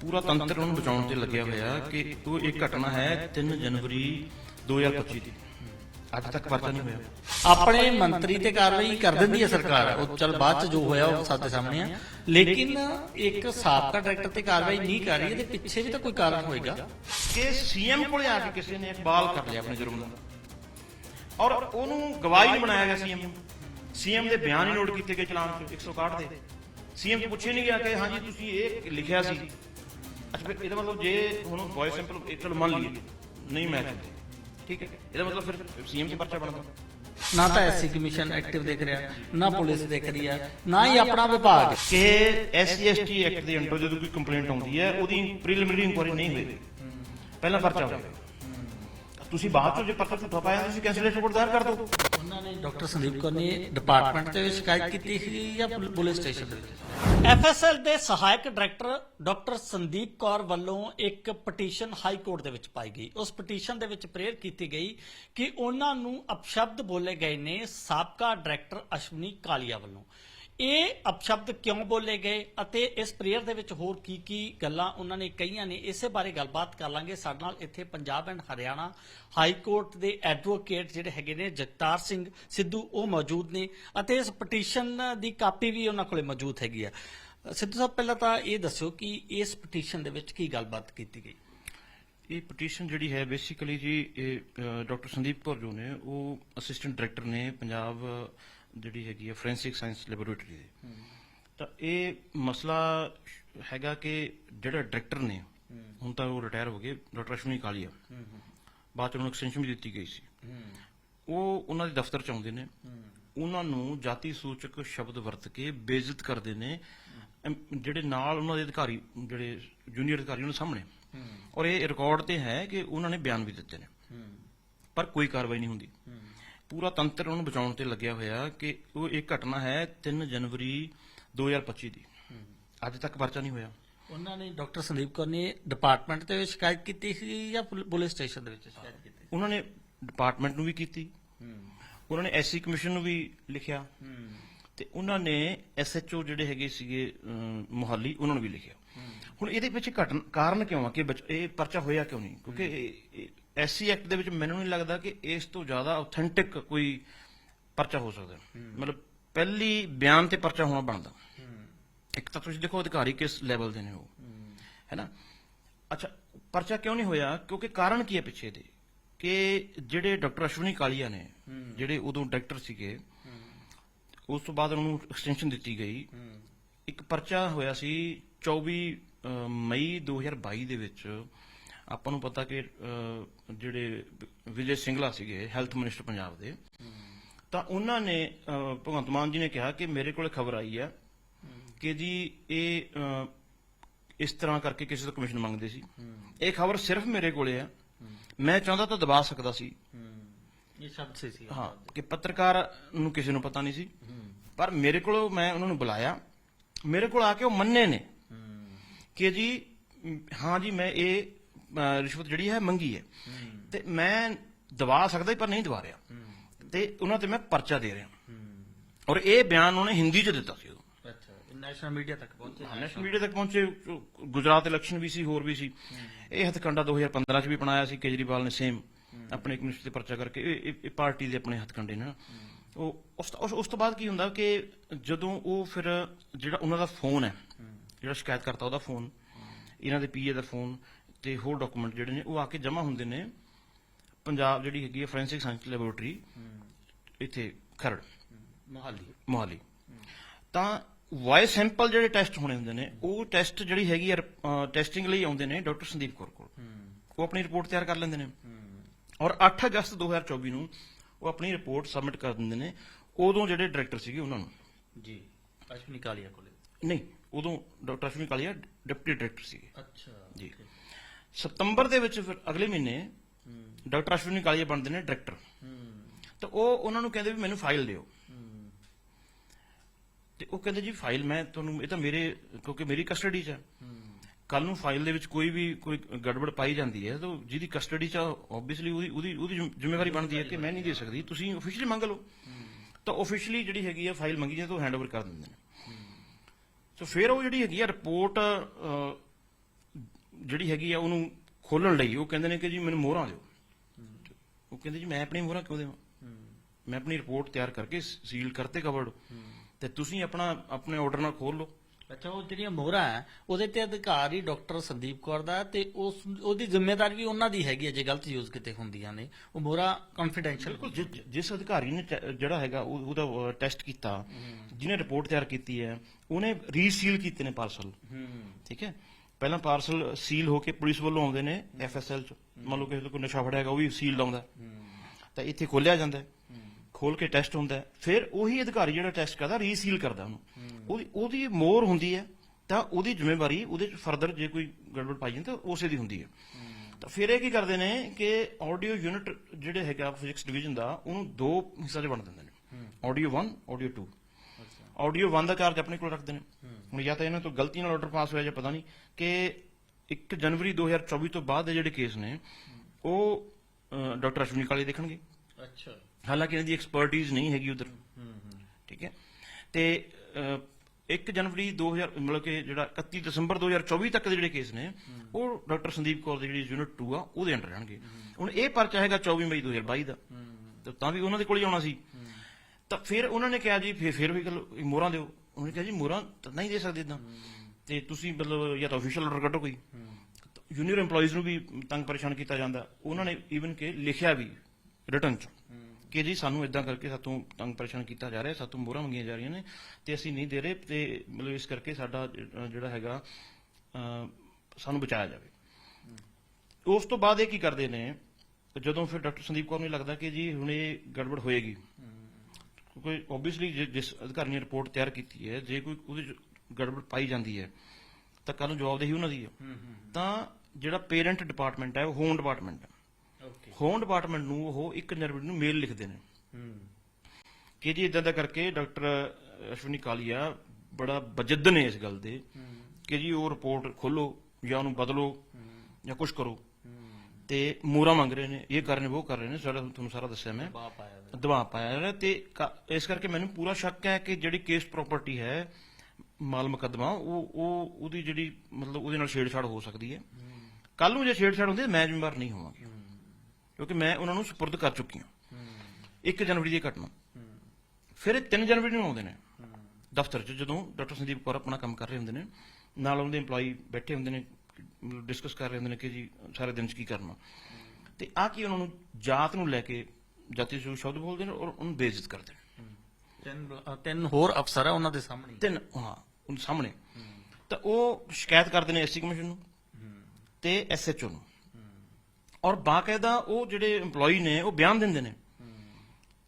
ਪੂਰਾ ਤੰਤਰ ਉਹਨੂੰ ਬਚਾਉਣ ਤੇ ਲੱਗਿਆ ਹੋਇਆ ਕਿ ਉਹ ਇੱਕ ਘਟਨਾ ਹੈ 3 ਜਨਵਰੀ 2025 ਦੀ। ਅੱਜ ਤੱਕ ਪਰਚਾ ਨਹੀਂ ਹੋਇਆ। ਆਪਣੇ ਮੰਤਰੀ ਤੇ ਕਾਰਵਾਈ ਕਰ ਦਿੰਦੀ ਹੈ ਸਰਕਾਰ। ਉਹ ਚਲ ਬਾਅਦ ਚ ਜੋ ਹੋਇਆ ਉਹ ਸਾਡੇ ਸਾਹਮਣੇ ਆ। ਲੇਕਿਨ ਇੱਕ ਸਾਬਕਾ ਡਾਇਰੈਕਟਰ ਤੇ ਕਾਰਵਾਈ ਨਹੀਂ ਕਰ ਰਹੀ ਇਹਦੇ ਪਿੱਛੇ ਵੀ ਤਾਂ ਕੋਈ ਕਾਰਨ ਹੋਏਗਾ। ਕਿ ਸੀਐਮ ਕੋਲੇ ਆ ਕੇ ਕਿਸੇ ਨੇ ਇਕਬਾਲ ਕਰ ਲਿਆ ਆਪਣੇ ਜੁਰਮ ਦਾ। ਔਰ ਉਹਨੂੰ ਗਵਾਹੀ ਬਣਾਇਆ ਗਿਆ ਸੀਐਮ ਨੂੰ। ਸੀਐਮ ਦੇ ਬਿਆਨ ਹੀ ਨੋਟ ਕੀਤੇ ਗਏ ਚਲਾਨ ਚ 161 ਦੇ। ਸੀਐਮ ਤੋਂ ਪੁੱਛਿਆ ਨਹੀਂ ਗਿਆ ਕਿ ਹਾਂਜੀ ਤੁਸੀਂ ਇਹ ਲਿਖਿਆ ਸੀ। ਅੱਛਾ ਫਿਰ ਇਹਦਾ ਮਤਲਬ ਜੇ ਹੁਣ ਵੌਇਸ ਸੈਂਪਲ ਚਲ ਮੰਨ ਲਈਏ। ਨਹੀਂ ਮੈਚ ਹੁੰਦੇ ਠੀਕ ਹੈ। ਇਹਦਾ ਮਤਲਬ ਫਿਰ ਸੀਐਮ ਤੇ ਪਰਚਾ ਬਣਦਾ। ਨਾ ਤਾਂ ਐਸਸੀ ਕਮਿਸ਼ਨ ਐਕਟਿਵ ਦੇਖ ਰਿਹਾ ਨਾ ਪੁਲਿਸ ਦੇਖ ਰਹੀ ਹੈ ਨਾ ਹੀ ਆਪਣਾ ਵਿਭਾਗ। ਕਿ ਐਸਸੀ ਐਸਟੀ ਐਕਟ ਦੇ ਅੰਡਰ ਜਦੋਂ ਕੋਈ ਕੰਪਲੇਂਟ ਆਉਂਦੀ ਹੈ ਉਹਦੀ ਪ੍ਰੀਲਿਮਿਨਰੀ ਇਨਕੁਆਇਰੀ ਨਹੀਂ ਹੋਈ ਪਹਿਲਾਂ ਪਰਚਾ ਹੋਵੇ। ਤੁਸੀਂ ਬਾਅਦ ਚੋਂ ਜੇ ਪਰਚਾ ਝੂਠਾ ਪਾਇਆ ਤੁਸੀਂ ਕੈਂਸਲੇਸ਼ਨ ਰਿਪੋਰਟ ਦਾਇਰ ਕਰ ਦਿਓ। ਉਹਨਾਂ ਨੇ ਡਾਕਟਰ ਸੰਦੀਪ ਕੌਰ ਨੇ ਡਿਪਾਰਟਮੈਂਟ ਤੇ ਸ਼ਿਕਾਇਤ ਕੀਤੀ ਸੀ ਜਾਂ ਪੁਲਿਸ ਸਟੇਸ਼ਨ ਦੇ ਵਿੱਚ? ਐਫਐਸਐਲ ਦੇ ਸਹਾਇਕ ਡਾਇਰੈਕਟਰ ਡਾਕਟਰ ਸੰਦੀਪ ਕੌਰ ਵੱਲੋਂ ਇੱਕ ਪਟੀਸ਼ਨ ਹਾਈ ਕੋਰਟ ਦੇ ਵਿੱਚ ਪਾਈ ਗਈ। ਉਸ ਪਟੀਸ਼ਨ ਦੇ ਵਿੱਚ ਪ੍ਰੇਅਰ ਕੀਤੀ ਗਈ ਕਿ ਉਹਨਾਂ ਨੂੰ ਅਪਸ਼ਬਦ ਬੋਲੇ ਗਏ ਨੇ ਸਾਬਕਾ ਡਾਇਰੈਕਟਰ ਅਸ਼ਵਨੀ ਕਾਲੀਆ ਵੱਲੋਂ। ਇਹ ਅਪਸ਼ਬਦ ਕਿਉਂ ਬੋਲੇ ਗਏ ਅਤੇ ਇਸ ਪ੍ਰੇਅਰ ਦੇ ਵਿੱਚ ਹੋਰ ਕੀ ਕੀ ਗੱਲਾਂ ਉਹਨਾਂ ਨੇ ਕਹੀਆਂ ਨੇ, ਇਸੇ ਬਾਰੇ ਗੱਲਬਾਤ ਕਰ ਲਾਂਗੇ। ਸਾਡੇ ਨਾਲ ਇੱਥੇ Punjab and Haryana high court ਦੇ ਐਡਵੋਕੇਟ ਜਿਹੜੇ ਹੈਗੇ ਨੇ, ਜਗਤਾਰ ਸਿੰਘ ਸਿੱਧੂ, ਉਹ ਮੌਜੂਦ ਨੇ ਅਤੇ ਇਸ ਪਟੀਸ਼ਨ ਦੀ ਕਾਪੀ ਵੀ ਉਹਨਾਂ ਕੋਲੇ ਮੌਜੂਦ ਹੈਗੀ ਆ। ਸਿੱਧੂ ਸਾਹਿਬ, ਪਹਿਲਾਂ ਤਾਂ ਇਹ ਦੱਸਿਓ ਕਿ ਇਸ ਪਟੀਸ਼ਨ ਦੇ ਵਿੱਚ ਕੀ ਗੱਲਬਾਤ ਕੀਤੀ ਗਈ? ਇਹ ਪਟੀਸ਼ਨ ਜਿਹੜੀ ਹੈ ਬੇਸਿਕਲੀ ਜੀ, ਇਹ ਡਾਕਟਰ ਸੰਦੀਪ ਕੌਰ ਜੋ ਨੇ, ਉਹ ਅਸਿਸਟੈਂਟ ਡਾਇਰੈਕਟਰ ਨੇ ਪੰਜਾਬ ਜਿਹੜੀ ਹੈਗੀ ਹੈ ਫੋਰੈਂਸਿਕ ਸਾਇੰਸ ਲੈਬੋਰੇਟਰੀ ਦੇ। ਤਾਂ ਇਹ ਮਸਲਾ ਹੈਗਾ ਕਿ ਜਿਹੜਾ ਡਾਇਰੈਕਟਰ ਨੇ ਹੁਣ ਤਾਂ ਉਹ ਰਿਟਾਇਰ ਹੋ ਗਏ ਡਾਕਟਰ ਅਸ਼ਵਨੀ ਕਾਲੀਆ। ਬਾਅਦ ਉਹਨੂੰ ਐਕਸਟੈਂਸ਼ਨ ਵੀ ਦਿੱਤੀ ਗਈ ਸੀ। ਉਹ ਉਹਨਾਂ ਦੇ ਦਫ਼ਤਰ ਚ ਆਉਂਦੇ ਨੇ। ਉਹਨਾਂ ਨੂੰ ਜਾਤੀ ਸੂਚਕ ਸ਼ਬਦ ਵਰਤ ਕੇ ਬੇਇੱਜ਼ਤ ਕਰਦੇ ਨੇ। ਜਿਹੜੇ ਨਾਲ ਉਹਨਾਂ ਦੇ ਅਧਿਕਾਰੀ ਜਿਹੜੇ ਜੂਨੀਅਰ ਅਧਿਕਾਰੀ ਉਹਨਾਂ ਸਾਹਮਣੇ। ਔਰ ਇਹ ਰਿਕਾਰਡ ਤੇ ਹੈ ਕਿ ਉਹਨਾਂ ਨੇ ਬਿਆਨ ਵੀ ਦਿੱਤੇ ਨੇ। ਪਰ ਕੋਈ ਕਾਰਵਾਈ ਨਹੀਂ ਹੁੰਦੀ। ਪੂਰਾ ਤੰਤਰ ਉਹਨੂੰ ਬਚਾਉਣ ਤੇ ਲੱਗਿਆ ਹੋਇਆ ਕਿ ਉਹ ਇੱਕ ਘਟਨਾ ਹੈ 3 ਜਨਵਰੀ 2025 ਦੀ। ਅੱਜ ਤੱਕ ਪਰਚਾ ਨਹੀਂ ਹੋਇਆ। ਉਹਨਾਂ ਨੇ ਡਾਕਟਰ ਸੰਦੀਪ ਕੌਰ ਨੇ ਡਿਪਾਰਟਮੈਂਟ ਤੇ ਸ਼ਿਕਾਇਤ ਕੀਤੀ ਸੀ ਜਾਂ ਪੁਲ- ਪੁਲਿਸ ਸਟੇਸ਼ਨ ਦੇ ਵਿੱਚ ਸ਼ਿਕਾਇਤ ਕੀਤੀ? ਉਹਨਾਂ ਨੇ ਡਿਪਾਰਟਮੈਂਟ ਨੂੰ ਵੀ ਕੀਤੀ। ਉਹਨਾਂ ਨੇ ਐਸਸੀ ਕਮਿਸ਼ਨ ਨੂੰ ਵੀ ਲਿਖਿਆ। ਤੇ ਉਹਨਾਂ ਨੇ ਐਸਐਚਓ ਜਿਹੜੇ ਹੈਗੇ ਸੀਗੇ ਮੁਹਾਲੀ ਉਹਨਾਂ ਨੂੰ ਵੀ ਲਿਖਿਆ। ਹੁਣ ਇਹਦੇ ਵਿੱਚ ਘਟਨ ਕਾਰਨ ਕਿਉਂ ਆ? ਕਿ ਇਹ ਪਰਚਾ ਹੋਇਆ ਕਿਉਂ ਨਹੀਂ? ਕਿਉਂਕਿ ਐਸਸੀ ਐਕਟ ਦੇ ਵਿੱਚ ਮੈਨੂੰ ਨਹੀਂ ਲੱਗਦਾ ਕਿ ਇਸ ਤੋਂ ਜ਼ਿਆਦਾ ਆਥੈਂਟਿਕ ਕੋਈ ਪਰਚਾ ਹੋ ਸਕਦਾ। ਮਤਲਬ ਪਹਿਲੀ ਬਿਆਨ ਤੇ ਪਰਚਾ ਹੋਣਾ ਬਣਦਾ। ਇੱਕ ਤਾਂ ਤੁਸੀਂ ਦੇਖੋ ਅਧਿਕਾਰੀ ਕਿਸ ਲੈਵਲ ਦੇ ਨੇ ਉਹ। ਹੈਨਾ? ਅੱਛਾ ਪਰਚਾ ਕਿਉਂ ਨਹੀਂ ਹੋਇਆ? ਕਿਉਂਕਿ ਕਾਰਨ ਕੀ ਹੈ ਪਿੱਛੇ ਦੇ? ਕਿ ਜਿਹੜੇ ਡਾਕਟਰ ਅਸ਼ਵਨੀ ਕਾਲੀਆ ਨੇ ਜਿਹੜੇ ਉਦੋਂ ਡਾਇਰੈਕਟਰ ਸੀਗੇ ਉਸ ਤੋਂ ਬਾਅਦ ਉਹਨਾਂ ਨੂੰ ਐਕਸਟੈਂਸ਼ਨ ਦਿੱਤੀ ਗਈ। ਇੱਕ ਪਰਚਾ ਹੋਇਆ ਸੀ 24 ਅ, ਮਈ 2022 ਦੇ ਵਿੱਚ। ਆਪਾਂ ਨੂੰ ਪਤਾ ਕਿ ਜਿਹੜੇ ਵਿਜੇ ਸਿੰਗਲਾ ਸੀਗੇ ਹੈਲਥ ਮਿਨਿਸਟਰ ਪੰਜਾਬ ਦੇ ਤਾਂ ਉਹਨਾਂ ਨੇ ਭਗਵੰਤ ਮਾਨ ਜੀ ਨੇ ਕਿਹਾ ਕਿ ਮੇਰੇ ਕੋਲੇ ਖਬਰ ਆਈ ਹੈ ਕਿ ਜੀ ਇਹ ਇਸ ਤਰ੍ਹਾਂ ਕਰਕੇ ਕਿਸੇ ਤੋਂ ਕਮਿਸ਼ਨ ਮੰਗਦੇ ਸੀ। ਇਹ ਖਬਰ ਸਿਰਫ ਮੇਰੇ ਕੋਲੇ ਆ ਮੈਂ ਚਾਹੁੰਦਾ ਤਾਂ ਦਬਾ ਸਕਦਾ ਸੀ। ਇਹ ਸ਼ਬਦ ਸੀ ਸੀ ਹਾਂ ਕਿ ਪੱਤਰਕਾਰ ਨੂੰ ਕਿਸੇ ਨੂੰ ਪਤਾ ਨਹੀਂ ਸੀ। ਪਰ ਮੇਰੇ ਕੋਲ ਮੈਂ ਉਹਨਾਂ ਨੂੰ ਬੁਲਾਇਆ। ਮੇਰੇ ਕੋਲ ਆ ਕੇ ਉਹ ਮੰਨੇ ਨੇ ਕਿ ਜੀ ਹਾਂ ਜੀ ਮੈਂ ਇਹ ਰਿਸ਼ਵਤ ਜਿਹੜੀ ਹੈ ਮੰਗੀ ਹੈ। ਤੇ ਮੈਂ ਦਬਾ ਸਕਦਾ ਸੀ ਪਰ ਨਹੀਂ ਦਬਾ ਰਿਹਾ। ਤੇ ਉਹਨਾਂ ਤੇ ਮੈਂ ਪਰਚਾ ਦੇ ਰਿਹਾ। ਔਰ ਇਹ ਬਿਆਨ ਉਹਨੇ ਹਿੰਦੀ 'ਚ ਦਿੱਤਾ ਸੀ ਉਦੋਂ ਅੱਛਾ ਨੈਸ਼ਨਲ ਮੀਡੀਆ ਤੱਕ ਪਹੁੰਚੇ। ਨੈਸ਼ਨਲ ਮੀਡੀਆ ਤੱਕ ਪਹੁੰਚੇ। ਗੁਜਰਾਤ ਇਲੈਕਸ਼ਨ ਵੀ ਸੀ ਹੋਰ ਵੀ ਸੀ। ਇਹ ਹਥਕੰਡਾ 2015 ਚ ਵੀ ਬਣਾਇਆ ਸੀ ਕੇਜਰੀਵਾਲ ਨੇ ਸੇਮ ਆਪਣੇ ਇੱਕ ਮਿਨਿਸਟਰ ਤੇ ਪਰਚਾ ਕਰਕੇ। ਇਹ- ਇਹ ਇਹ ਪਾਰਟੀ ਦੇ ਆਪਣੇ ਹਥਕੰਡੇ ਨੇ ਨਾ। ਉਹ ਉਸ ਉਸ- ਉਸ ਤੋਂ ਬਾਅਦ ਕੀ ਹੁੰਦਾ ਕਿ ਜਦੋਂ ਉਹ ਫਿਰ ਜਿਹੜਾ ਉਹਨਾਂ ਦਾ ਫੋਨ ਹੈ ਜਿਹੜਾ ਸ਼ਿਕਾਇਤ ਕਰਤਾ ਉਹਦਾ ਫੋਨ ਇਹਨਾਂ ਦੇ ਪੀਏ ਦਾ ਫੋਨ ਤੇ ਹੋਰ ਡਾਕੂਮੈਂਟ ਜਿਹੜੇ ਨੇ ਉਹ ਆ ਕੇ ਜਮ੍ਹਾਂ ਹੁੰਦੇ ਨੇ ਪੰਜਾਬ ਜਿਹੜੀ ਹੈਗੀ ਹੈ ਫੋਰੈਂਸਿਕ ਸਾਇੰਸ ਲੈਬੋਰੇਟਰੀ ਇੱਥੇ ਖਰੜ ਮੋਹਾਲੀ। ਮੋਹਾਲੀ। ਤਾਂ ਵਾਇਸ ਸੈਂਪਲ ਜਿਹੜੇ ਟੈਸਟ ਹੋਣੇ ਹੁੰਦੇ ਨੇ ਉਹ ਟੈਸਟ ਜਿਹੜੀ ਹੈਗੀ ਹੈ ਟੈਸਟਿੰਗ ਲਈ ਆਉਂਦੇ ਨੇ ਡਾਕਟਰ ਸੰਦੀਪ ਕੌਰ ਕੋਲ। ਉਹ ਆਪਣੀ ਰਿਪੋਰਟ ਤਿਆਰ ਕਰ ਲੈਂਦੇ ਨੇ। ਔਰ 8 ਅਗਸਤ 2024 ਨੂੰ ਉਹ ਆਪਣੀ ਰਿਪੋਰਟ ਸਬਮਿਟ ਕਰ ਦਿੰਦੇ ਨੇ। ਉਦੋਂ ਜਿਹੜੇ ਡਾਇਰੈਕਟਰ ਸੀਗੇ ਉਹਨਾਂ ਨੂੰ। ਜੀ ਅਸ਼ਵਨੀ ਕਾਲੀਆ ਕੋਲੇ। ਨਹੀਂ ਉਦੋਂ doctor Ashwani Kalia deputy director ਸੀਗੇ। ਅੱਛਾ ਜੀ। ਸਤੰਬਰ ਦੇ ਵਿੱਚ ਫਿਰ ਅਗਲੇ ਮਹੀਨੇ ਡਾਕਟਰ ਅਸ਼ਵਨੀ ਕਾਲੀਆ ਬਣਦੇ ਨੇ ਡਾਇਰੈਕਟਰ। ਤਾਂ ਉਹ ਉਹਨਾਂ ਨੂੰ ਕਹਿੰਦੇ ਵੀ ਮੈਨੂੰ ਫਾਈਲ ਦਿਓ। ਤੇ ਉਹ ਕਹਿੰਦੇ ਜੀ ਫਾਈਲ ਮੈਂ ਤੁਹਾਨੂੰ ਇਹ ਤਾਂ ਮੇਰੇ ਕਿਉਂਕਿ ਮੇਰੀ ਕਸਟਡੀ 'ਚ ਹੈ। ਕੱਲ ਨੂੰ ਫਾਈਲ ਦੇ ਵਿੱਚ ਕੋਈ ਵੀ ਕੋਈ ਗੜਬੜ ਪਾਈ ਜਾਂਦੀ ਹੈ ਤਾਂ ਜਿਹਦੀ ਕਸਟਡੀ 'ਚ ਆਬਵੀਅਸਲੀ ਉਹਦੀ ਉਹਦੀ ਉਹਦੀ ਜ਼ਿੰਮ- ਜ਼ਿੰਮੇਵਾਰੀ ਬਣਦੀ ਹੈ ਕਿ ਮੈਂ ਨਹੀਂ ਦੇ ਸਕਦੀ। ਤੁਸੀਂ ਆਫੀਸ਼ੀਅਲੀ ਮੰਗ ਲਓ। ਤਾਂ ਆਫੀਸ਼ੀਅਲੀ ਜਿਹੜੀ ਹੈਗੀ ਹੈ ਫਾਈਲ ਮੰਗੀ ਜਾਂਦੀ ਤਾਂ ਉਹ ਹੈਂਡਓਵਰ ਕਰ ਦਿੰਦੇ ਨੇ। ਸੋ ਫਿਰ ਉਹ ਜਿਹੜੀ ਹੈਗੀ ਆ ਰਿਪੋਰਟ ਜਿਹੜੀ ਹੈਗੀ ਆ ਉਹਨੂੰ ਖੋਲਣ ਲਈ ਉਹ ਕਹਿੰਦੇ ਨੇ ਕਿ ਜੀ ਮੈਨੂੰ ਮੋਹਰਾਂ ਦਿਓ। ਉਹ ਕਹਿੰਦੇ ਜੀ ਮੈਂ ਆਪਣੀ ਮੋਹਰਾਂ ਕਿਉਂ ਦੇਵਾਂ? ਮੈਂ ਆਪਣੀ ਰਿਪੋਰਟ ਤਿਆਰ ਕਰਕੇ ਸੀਲ ਕਰਤੇ ਕਵਰਡ ਤੇ ਤੁਸੀਂ ਆਪਣਾ ਆਪਣੇ ਆਰਡਰ ਨਾਲ ਖੋਲ ਲਓ। ਅੱਛਾ ਉਹ ਜਿਹੜੀਆਂ ਮੋਹਰਾਂ ਹੈ ਉਹਦੇ ਤੇ ਅਧਿਕਾਰ ਹੀ ਡਾਕਟਰ ਸੰਦੀਪ ਕੌਰ ਦਾ ਤੇ ਉਸ ਉਹਦੀ ਜ਼ਿੰਮੇਵਾਰੀ ਵੀ ਉਹਨਾਂ ਦੀ ਹੈਗੀ ਹੈ ਜੇ ਗਲਤ ਯੂਜ਼ ਕਿਤੇ ਹੁੰਦੀਆਂ ਨੇ। ਉਹ ਮੋਹਰਾਂ ਕੌਨਫੀਡੈਂਸ਼ੀਅਲ ਜਿਸ ਅਧਿਕਾਰੀ ਨੇ ਜਿਹੜਾ ਹੈਗਾ ਉਹ- ਉਹਦਾ ਟੈਸਟ ਕੀਤਾ ਜਿਹਨੇ ਰਿਪੋਰਟ ਤਿਆਰ ਕੀਤੀ ਹੈ ਉਹਨੇ ਰੀਸੀਲ ਕੀਤੇ ਨੇ ਪਾਰਸਲ ਠੀਕ ਹੈ? ਪਹਿਲਾਂ ਪਾਰਸਲ ਸੀਲ ਹੋ ਕੇ ਪੁਲਿਸ ਵੱਲੋਂ ਆਉਂਦੇ ਨੇ ਐਫਐਸਐਲ ਚ। ਮੰਨ ਲਓ ਕਿਸੇ ਕੋਈ ਨਸ਼ਾ ਫੜਿਆਗਾ ਉਹ ਵੀ ਸੀਲ ਆਉਂਦਾ ਤਾਂ ਇੱਥੇ ਖੋਲਿਆ ਜਾਂਦਾ। ਖੋਲ ਕੇ ਟੈਸਟ ਹੁੰਦਾ। ਫਿਰ ਉਹੀ ਅਧਿਕਾਰੀ ਜਿਹੜਾ ਟੈਸਟ ਕਰਦਾ ਰੀਸੀਲ ਕਰਦਾ ਉਹਨੂੰ। ਉਹਦੀ ਉਹਦੀ ਮੋਹਰ ਹੁੰਦੀ ਹੈ ਤਾਂ ਉਹਦੀ ਜ਼ਿੰਮੇਵਾਰੀ ਉਹਦੇ ਚ ਫਰਦਰ ਜੇ ਕੋਈ ਗੜਬੜ ਪਾਈ ਜਾਂਦੀ ਤਾਂ ਉਸੇ ਦੀ ਹੁੰਦੀ ਹੈ। ਤਾਂ ਫਿਰ ਇਹ ਕੀ ਕਰਦੇ ਨੇ ਕਿ ਆਡੀਓ ਯੂਨਿਟ ਜਿਹੜੇ ਹੈਗਾ ਫਿਜ਼ਿਕਸ ਡਿਵੀਜ਼ਨ ਦਾ ਉਹਨੂੰ ਦੋ ਹਿੱਸਿਆਂ 'ਚ ਵੰਡ ਦਿੰਦੇ ਨੇ। ਆਡੀਓ 1 ਆਡੀਓ 2 ਆਡੀਓ 1 ਦਾ ਚਾਰਜ ਆਪਣੇ ਕੋਲ ਰੱਖਦੇ ਨੇ। ਹੁਣ ਜਾਂ ਤਾਂ ਇਹਨਾਂ ਤੋਂ ਗਲਤੀ ਨਾਲ ਆਰਡਰ ਪਾਸ ਹੋਇਆ ਜਾਂ ਪਤਾ ਨਹੀਂ ਕਿ 1 ਜਨਵਰੀ 2024 ਤੋਂ ਬਾਅਦ ਦੇ ਜਿਹੜੇ ਕੇਸ ਨੇ ਉਹ ਡਾਕਟਰ ਅਸ਼ਵਨੀ ਕਾਲੇ ਦੇਖਣਗੇ। ਅੱਛਾ। ਹਾਲਾਂਕਿ ਇਹਨਾਂ ਦੀ ਐਕਸਪਰਟਿਜ਼ ਨਹੀਂ ਹੈਗੀ ਉਧਰ। ਠੀਕ ਹੈ। ਤੇ ਅਹ, 1 ਜਨਵਰੀ 2000 ਮਤਲਬ ਕਿ ਜਿਹੜਾ 31 ਦਸੰਬਰ 2024 ਤੱਕ ਦੇ ਜਿਹੜੇ ਕੇਸ ਨੇ ਉਹ ਡਾਕਟਰ ਸੰਦੀਪ ਕੌਰ ਦੀ ਜਿਹੜੀ ਯੂਨਿਟ 2 ਆ ਉਹਦੇ ਅੰਡਰ ਰਹਿਣਗੇ। ਹੁਣ ਇਹ ਪਰਚਾ ਹੈਗਾ 24 ਮਈ 2022 ਦਾ। ਤਾਂ ਵੀ ਉਹਨਾਂ ਦੇ ਕੋਲ ਹੀ ਆਉਣਾ ਸੀ। ਤਾਂ ਫਿਰ ਉਹਨਾਂ ਨੇ ਕਿਹਾ ਜੀ, ਫਿਰ ਫਿਰ ਵੀ ਮੋਹਰਾਂ ਦਿਓ। ਉਹਨੇ ਕਿਹਾ ਜੀ, ਮੋਹਰਾਂ ਤਾਂ ਨਹੀਂ ਦੇ ਸਕਦੇ ਇਦਾਂ। ਤੇ ਤੁਸੀਂ ਮਤਲਬ ਜਾਂ ਤਾਂ ਅਫੀਸ਼ੀਅਲ ਆਰਡਰ ਕੱਢੋ ਕੋਈ। ਜੂਨੀਅਰ EMPLOYEES ਨੂੰ ਵੀ ਤੰਗ ਪਰੇਸ਼ਾਨ ਕੀਤਾ ਜਾਂਦਾ। ਉਹਨਾਂ ਨੇ ਈਵਨ ਕਿ ਲਿਖਿਆ ਵੀ ਰਿਟਰਨ ਚ ਕਿ ਜੀ, ਸਾਨੂੰ ਇਦਾਂ ਕਰਕੇ ਸਾਤੋਂ ਤੰਗ ਪਰੇਸ਼ਾਨ ਕੀਤਾ ਜਾ ਰਿਹਾ, ਸਾਤੋਂ ਮੋਹਰਾਂ ਮੰਗੀਆਂ ਜਾ ਰਹੀਆਂ ਨੇ ਤੇ ਅਸੀਂ ਨਹੀਂ ਦੇ ਰਹੇ ਤੇ ਮਤਲਬ ਇਸ ਕਰਕੇ ਸਾਡਾ ਜਿਹੜਾ ਹੈਗਾ ਸਾਨੂੰ ਬਚਾਇਆ ਜਾਵੇ। ਉਸ ਤੋਂ ਬਾਅਦ ਇਹ ਕੀ ਕਰਦੇ ਨੇ, ਜਦੋਂ ਫਿਰ ਡਾਕਟਰ ਸੰਦੀਪ ਕੌਰ ਨੂੰ ਲੱਗਦਾ ਕਿ ਜੀ, ਹੁਣ ਇਹ ਗੜਬੜ ਹੋਏਗੀ। ਕਿਉਂਕਿ ਓਬਵੀਅਸਲੀ ਜਿਸ ਅਧਿਕਾਰੀ ਨੇ ਰਿਪੋਰਟ ਤਿਆਰ ਕੀਤੀ ਹੈ ਜੇ ਕੋਈ ਉਹਦੇ ਚ ਗੜਬੜ ਪਾਈ ਜਾਂਦੀ ਹੈ ਤਾਂ ਕੱਲ ਨੂੰ ਜਵਾਬਦੇਹੀ ਉਹਨਾਂ ਦੀ ਹੈ। ਤਾਂ ਜਿਹੜਾ ਪੇਰੈਂਟ ਡਿਪਾਰਟਮੈਂਟ ਹੈ ਉਹ ਹੋਮ ਡਿਪਾਰਟਮੈਂਟ ਹੈ। ਓਕੇ ਹੋਮ ਡਿਪਾਰਟਮੈਂਟ ਨੂੰ ਉਹ ਇੱਕ ਜਨਵਰੀ ਨੂੰ ਮੇਲ ਲਿਖਦੇ ਨੇ। ਕਿ ਜੀ ਇਦਾਂ ਦਾ ਕਰਕੇ ਡਾਕਟਰ ਅਸ਼ਵਨੀ ਕਾਲੀਆ ਬੜਾ ਬਜੱਦ ਨੇ ਇਸ ਗੱਲ ਦੇ ਕਿ ਜੀ ਉਹ ਰਿਪੋਰਟ ਖੋਲੋ ਜਾਂ ਉਹਨੂੰ ਬਦਲੋ ਜਾਂ ਕੁਝ ਕਰੋ। ਤੇ ਮੂਰਾ ਮੰਗ ਰਹੇ ਨੇ ਇਹ ਕਰ ਰਹੇ ਨੇ ਉਹ ਕਰ ਰਹੇ ਨੇ ਸਾਰਾ ਤੁਹਾਨੂੰ ਸਾਰਾ ਦੱਸਿਆ ਮੈਂ। ਦਬਾਅ ਪਾਇਆ ਜਾ ਰਿਹਾ ਤੇ ਇਸ ਕਰਕੇ ਮੈਨੂੰ ਪੂਰਾ ਸ਼ੱਕ ਹੈ ਕਿ ਜਿਹੜੀ ਕੇਸ ਪ੍ਰਾਪਰਟੀ ਹੈ ਮਾਲ ਮੁਕੱਦਮਾ ਉਹ ਉਹ ਉਹਦੀ ਜਿਹੜੀ ਮਤਲਬ ਉਹਦੇ ਨਾਲ ਛੇੜਛਾੜ ਹੋ ਸਕਦੀ ਹੈ। ਕੱਲ ਨੂੰ ਜੇ ਛੇੜਛਾੜ ਹੁੰਦੀ ਹੈ ਮੈਂ ਜ਼ਿੰਮੇਵਾਰ ਨਹੀਂ ਹੋਵਾਂਗੀ। ਕਿਉਂਕਿ ਮੈਂ ਉਹਨਾਂ ਨੂੰ ਸਪੁਰਦ ਕਰ ਚੁੱਕੀ ਹਾਂ। 1 ਜਨਵਰੀ ਦੀ ਘਟਨਾ। ਫਿਰ ਇਹ 3 ਜਨਵਰੀ ਨੂੰ ਆਉਂਦੇ ਨੇ। ਦਫ਼ਤਰ 'ਚ ਜਦੋਂ ਡਾਕਟਰ ਸੰਦੀਪ ਕੌਰ ਆਪਣਾ ਕੰਮ ਕਰ ਰਹੇ ਹੁੰਦੇ ਨੇ ਨਾਲ ਉਹਦੇ EMPLOYE ਬੈਠੇ ਹੁੰਦੇ ਨੇ ਡਿਸਕਸ ਕਰ ਰਹੇ ਹੁੰਦੇ ਨੇ ਕਿ ਜੀ ਸਾਰੇ ਦਿਨ 'ਚ ਕੀ ਕਰਨਾ। ਤੇ ਆ ਕੀ ਉਹਨਾਂ ਨੂੰ ਜਾਤ ਨੂੰ ਲੈ ਕੇ ਜਾਤੀ ਸੂ ਸ਼ਬਦ ਬੋਲਦੇ ਨੇ ਔਰ ਉਹਨੂੰ ਬੇਇੱਜ਼ਤ ਕਰਦੇ ਨੇ। ਤਿੰਨ ਤਿੰਨ ਹੋਰ ਅਫਸਰ ਆ ਉਹਨਾਂ ਦੇ ਸਾਹਮਣੇ। ਤਿੰਨ ਹਾਂ ਉਹਨ ਸਾਹਮਣੇ। ਤਾਂ ਉਹ ਸ਼ਿਕਾਇਤ ਕਰਦੇ ਨੇ ਐਸਸੀ ਕਮਿਸ਼ਨ ਨੂੰ ਤੇ ਐਸਐਚਓ ਨੂੰ। ਔਰ ਬਾਕਾਇਦਾ ਉਹ ਜਿਹੜੇ EMPLOYE ਨੇ ਉਹ ਬਿਆਨ ਦਿੰਦੇ ਨੇ।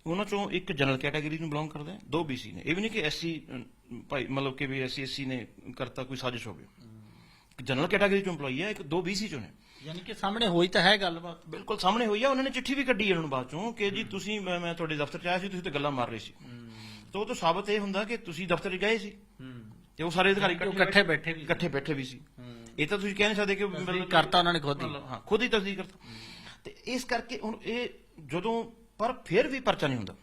ਉਹਨਾਂ ਚੋਂ ਇੱਕ ਜਨਰਲ ਕੈਟਾਗਰੀ ਨੂੰ ਬਿਲੋਂਗ ਕਰਦਾ ਹੈ ਦੋ ਬੀਸੀ ਨੇ। ਇਹ ਵੀ ਨਹੀਂ ਕਿ ਐਸਸੀ ਭਾਈ ਮਤਲਬ ਕਿ ਵੀ ਐਸਸੀ ਐਸਸੀ ਨੇ ਕਰਤਾ ਕੋਈ ਸਾਜ਼ਿਸ਼ ਹੋਵੇ। ਜਨਰਲ ਕੈਟਾਗਰੀ ਚੋਂ EMPLOYE ਹੈ ਇੱਕ ਦੋ ਬੀਸੀ ਚੋਂ ਨੇ। ਯਾਨੀ ਕਿ ਸਾਹਮਣੇ ਹੋਈ ਤਾਂ ਹੈ ਗੱਲਬਾਤ। ਬਿਲਕੁਲ ਸਾਹਮਣੇ ਹੋਈ ਆ ਉਹਨਾਂ ਨੇ ਚਿੱਠੀ ਵੀ ਕੱਢੀ ਉਹਨਾਂ ਨੂੰ ਬਾਅਦ ਚੋਂ ਕਿ ਜੀ ਤੁਸੀਂ ਮੈਂ ਮੈਂ ਤੁਹਾਡੇ ਦਫ਼ਤਰ ਚ ਆਇਆ ਸੀ ਤੁਸੀਂ ਤੇ ਗੱਲਾਂ ਮਾਰ ਰਹੇ ਸੀ। ਤਾਂ ਉਹ ਤੋਂ ਸਾਬਤ ਇਹ ਹੁੰਦਾ ਕਿ ਤੁਸੀਂ ਦਫ਼ਤਰ 'ਚ ਗਏ ਸੀ। ਤੇ ਉਹ ਸਾਰੇ ਅਧਿਕਾਰੀ ਇਕੱਠੇ ਬੈਠੇ ਵੀ ਇਕੱਠੇ ਬੈਠੇ ਵੀ ਸੀ। ਇਹ ਤਾਂ ਤੁਸੀਂ ਕਹਿ ਨਹੀਂ ਸਕਦੇ ਕਿ ਤਸਦੀਕ ਕਰਤਾ ਉਹਨਾਂ ਨੇ ਖੁਦ ਹੀ। ਮਤਲਬ ਹਾਂ ਖੁਦ ਹੀ ਤਸਦੀਕ ਕਰਤਾ। ਤੇ ਇਸ ਕਰਕੇ ਹੁਣ ਇਹ ਜਦੋਂ ਪਰ ਫਿਰ ਵੀ ਪਰਚਾ ਨਹੀਂ ਹੁੰਦਾ।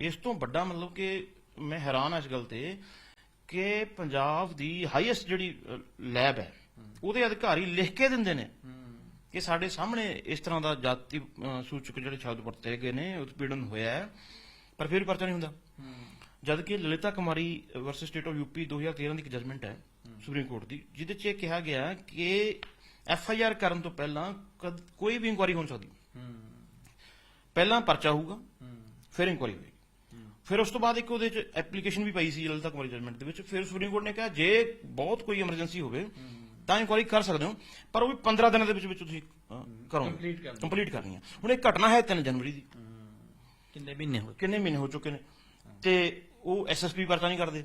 ਇਸ ਤੋਂ ਵੱਡਾ ਮਤਲਬ ਕਿ ਮੈਂ ਹੈਰਾਨ ਹਾਂ ਇਸ ਗੱਲ ਤੇ ਕਿ ਪੰਜਾਬ ਦੀ ਹਾਈਐਸਟ ਜਿਹੜੀ ਲੈਬ ਹੈ ਉਹਦੇ ਅਧਿਕਾਰੀ ਲਿਖ ਕੇ ਦਿੰਦੇ ਨੇ ਕਿ ਸਾਡੇ ਸਾਹਮਣੇ ਇਸ ਤਰ੍ਹਾਂ ਦਾ ਜਾਤੀ ਸੂਚਕ ਜਿਹੜੇ ਸ਼ਬਦ ਵਰਤੇ ਗਏ ਨੇ ਉਤਪੀੜਨ ਹੋਇਆ ਹੈ ਪਰ ਫਿਰ ਪਰਚਾ ਨਹੀਂ ਹੁੰਦਾ। ਜਦ ਕਿ Lalita Kumari versus state of UP 2013 ਦੀ ਇੱਕ ਜਜਮੈਂਟ ਹੈ ਸੁਪਰੀਮ ਕੋਰਟ ਦੀ ਜਿਹਦੇ 'ਚ ਇਹ ਕਿਹਾ ਗਿਆ ਕਿ ਐਫ ਆਈ ਆਰ ਕਰਨ ਤੋਂ ਪਹਿਲਾਂ ਕੋਈ ਵੀ ਇਨਕੁਆਰੀ ਹੋ ਸਕਦੀ। ਪਹਿਲਾਂ ਪਰਚਾ ਹੋਊਗਾ ਫਿਰ ਇਨਕੁਆਰੀ ਹੋਏਗੀ। ਫਿਰ ਉਸ ਤੋਂ ਬਾਅਦ ਇੱਕ ਉਹਦੇ 'ਚ ਐਪਲੀਕੇਸ਼ਨ ਵੀ ਪਈ ਸੀ ਲਲਿਤਾ ਕੁਮਾਰੀ ਜਜਮੈਂਟ ਦੇ ਵਿੱਚ। ਫਿਰ ਸੁਪਰੀਮ ਕੋਰਟ ਨੇ ਕਿਹਾ ਜੇ ਬਹੁਤ ਕੋਈ ਐਮਰਜੈਂਸੀ ਹੋਵੇ ਤਾਂ ਇਨਕੁਆਰੀ ਕਰ ਸਕਦੇ ਹੋ ਪਰ ਉਹ ਵੀ 15 ਦਿਨਾਂ ਦੇ ਵਿੱਚ ਵਿੱਚ ਤੁਸੀਂ ਕਰਨੀ। ਕੰਪਲੀਟ ਕਰਨੀ ਹੈ। ਹੁਣ ਇਹ ਘਟਨਾ ਹੈ 3 ਜਨਵਰੀ ਦੀ। ਕਿੰਨੇ ਮਹੀਨੇ ਹੋਏ ਕਿੰਨੇ ਮਹੀਨੇ ਹੋ ਚੁੱਕੇ ਨੇ? ਤੇ ਉਹ ਐਸਐਸਪੀ ਪਰਚਾ ਨਹੀਂ ਕਰਦੇ।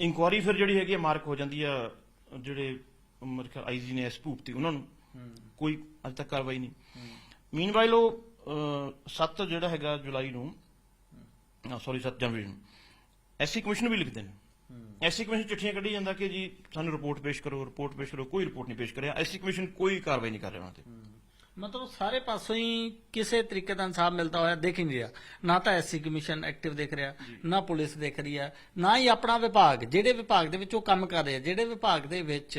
ਇਨਕੁਆਰੀ ਫਿਰ ਜਿਹੜੀ ਹੈਗੀ ਮਾਰਕ ਹੋ ਜਾਂਦੀ ਆ ਜਿਹੜੇ ਮੇਰੇ ਖਿਆਲ ਆਈਜੀ ਨੇ ਐਸ ਭੂਪਤੀ ਉਹਨਾਂ ਨੂੰ। ਕੋਈ ਅਜੇ ਤੱਕ ਕਾਰਵਾਈ ਨਹੀਂ। ਮੀਨਵਾਈਲ ਉਹ 7 ਜਿਹੜਾ ਹੈਗਾ ਜੁਲਾਈ ਨੂੰ ਸੌਰੀ 7 ਜਨਵਰੀ ਨੂੰ ਐਸਸੀ ਕਮਿਸ਼ਨ ਵੀ ਲਿਖਦੇ ਨੇ। ਐਸਸੀ ਕਮਿਸ਼ਨ ਚਿੱਠੀਆਂ ਕੱਢੀ ਜਾਂਦਾ ਕਿ ਜੀ ਸਾਨੂੰ ਰਿਪੋਰਟ ਪੇਸ਼ ਕਰੋ ਰਿਪੋਰਟ ਪੇਸ਼ ਕਰੋ ਕੋਈ ਰਿਪੋਰਟ ਨਹੀਂ ਪੇਸ਼ ਕਰਿਆ। ਐਸਸੀ ਕਮਿਸ਼ਨ ਕੋਈ ਕਾਰਵਾਈ ਨਹੀਂ ਕਰ ਰਿਹਾ ਉਹਨਾਂ ਤੇ। ਮਤਲਬ ਸਾਰੇ ਪਾਸੋਂ ਹੀ ਕਿਸੇ ਤਰੀਕੇ ਦਾ ਇਨਸਾਫ ਮਿਲਦਾ ਹੋਇਆ ਦੇਖ ਹੀ ਨਹੀਂ ਰਿਹਾ। ਨਾ ਤਾਂ ਐਸਸੀ ਕਮਿਸ਼ਨ ਐਕਟਿਵ ਦੇਖ ਰਿਹਾ ਨਾ ਪੁਲਿਸ ਦੇਖ ਰਹੀ ਹੈ ਨਾ ਹੀ ਆਪਣਾ ਵਿਭਾਗ ਜਿਹੜੇ ਵਿਭਾਗ ਦੇ ਵਿੱਚ ਉਹ ਕੰਮ ਕਰ ਰਹੇ ਜਿਹੜੇ ਵਿਭਾਗ ਦੇ ਵਿੱਚ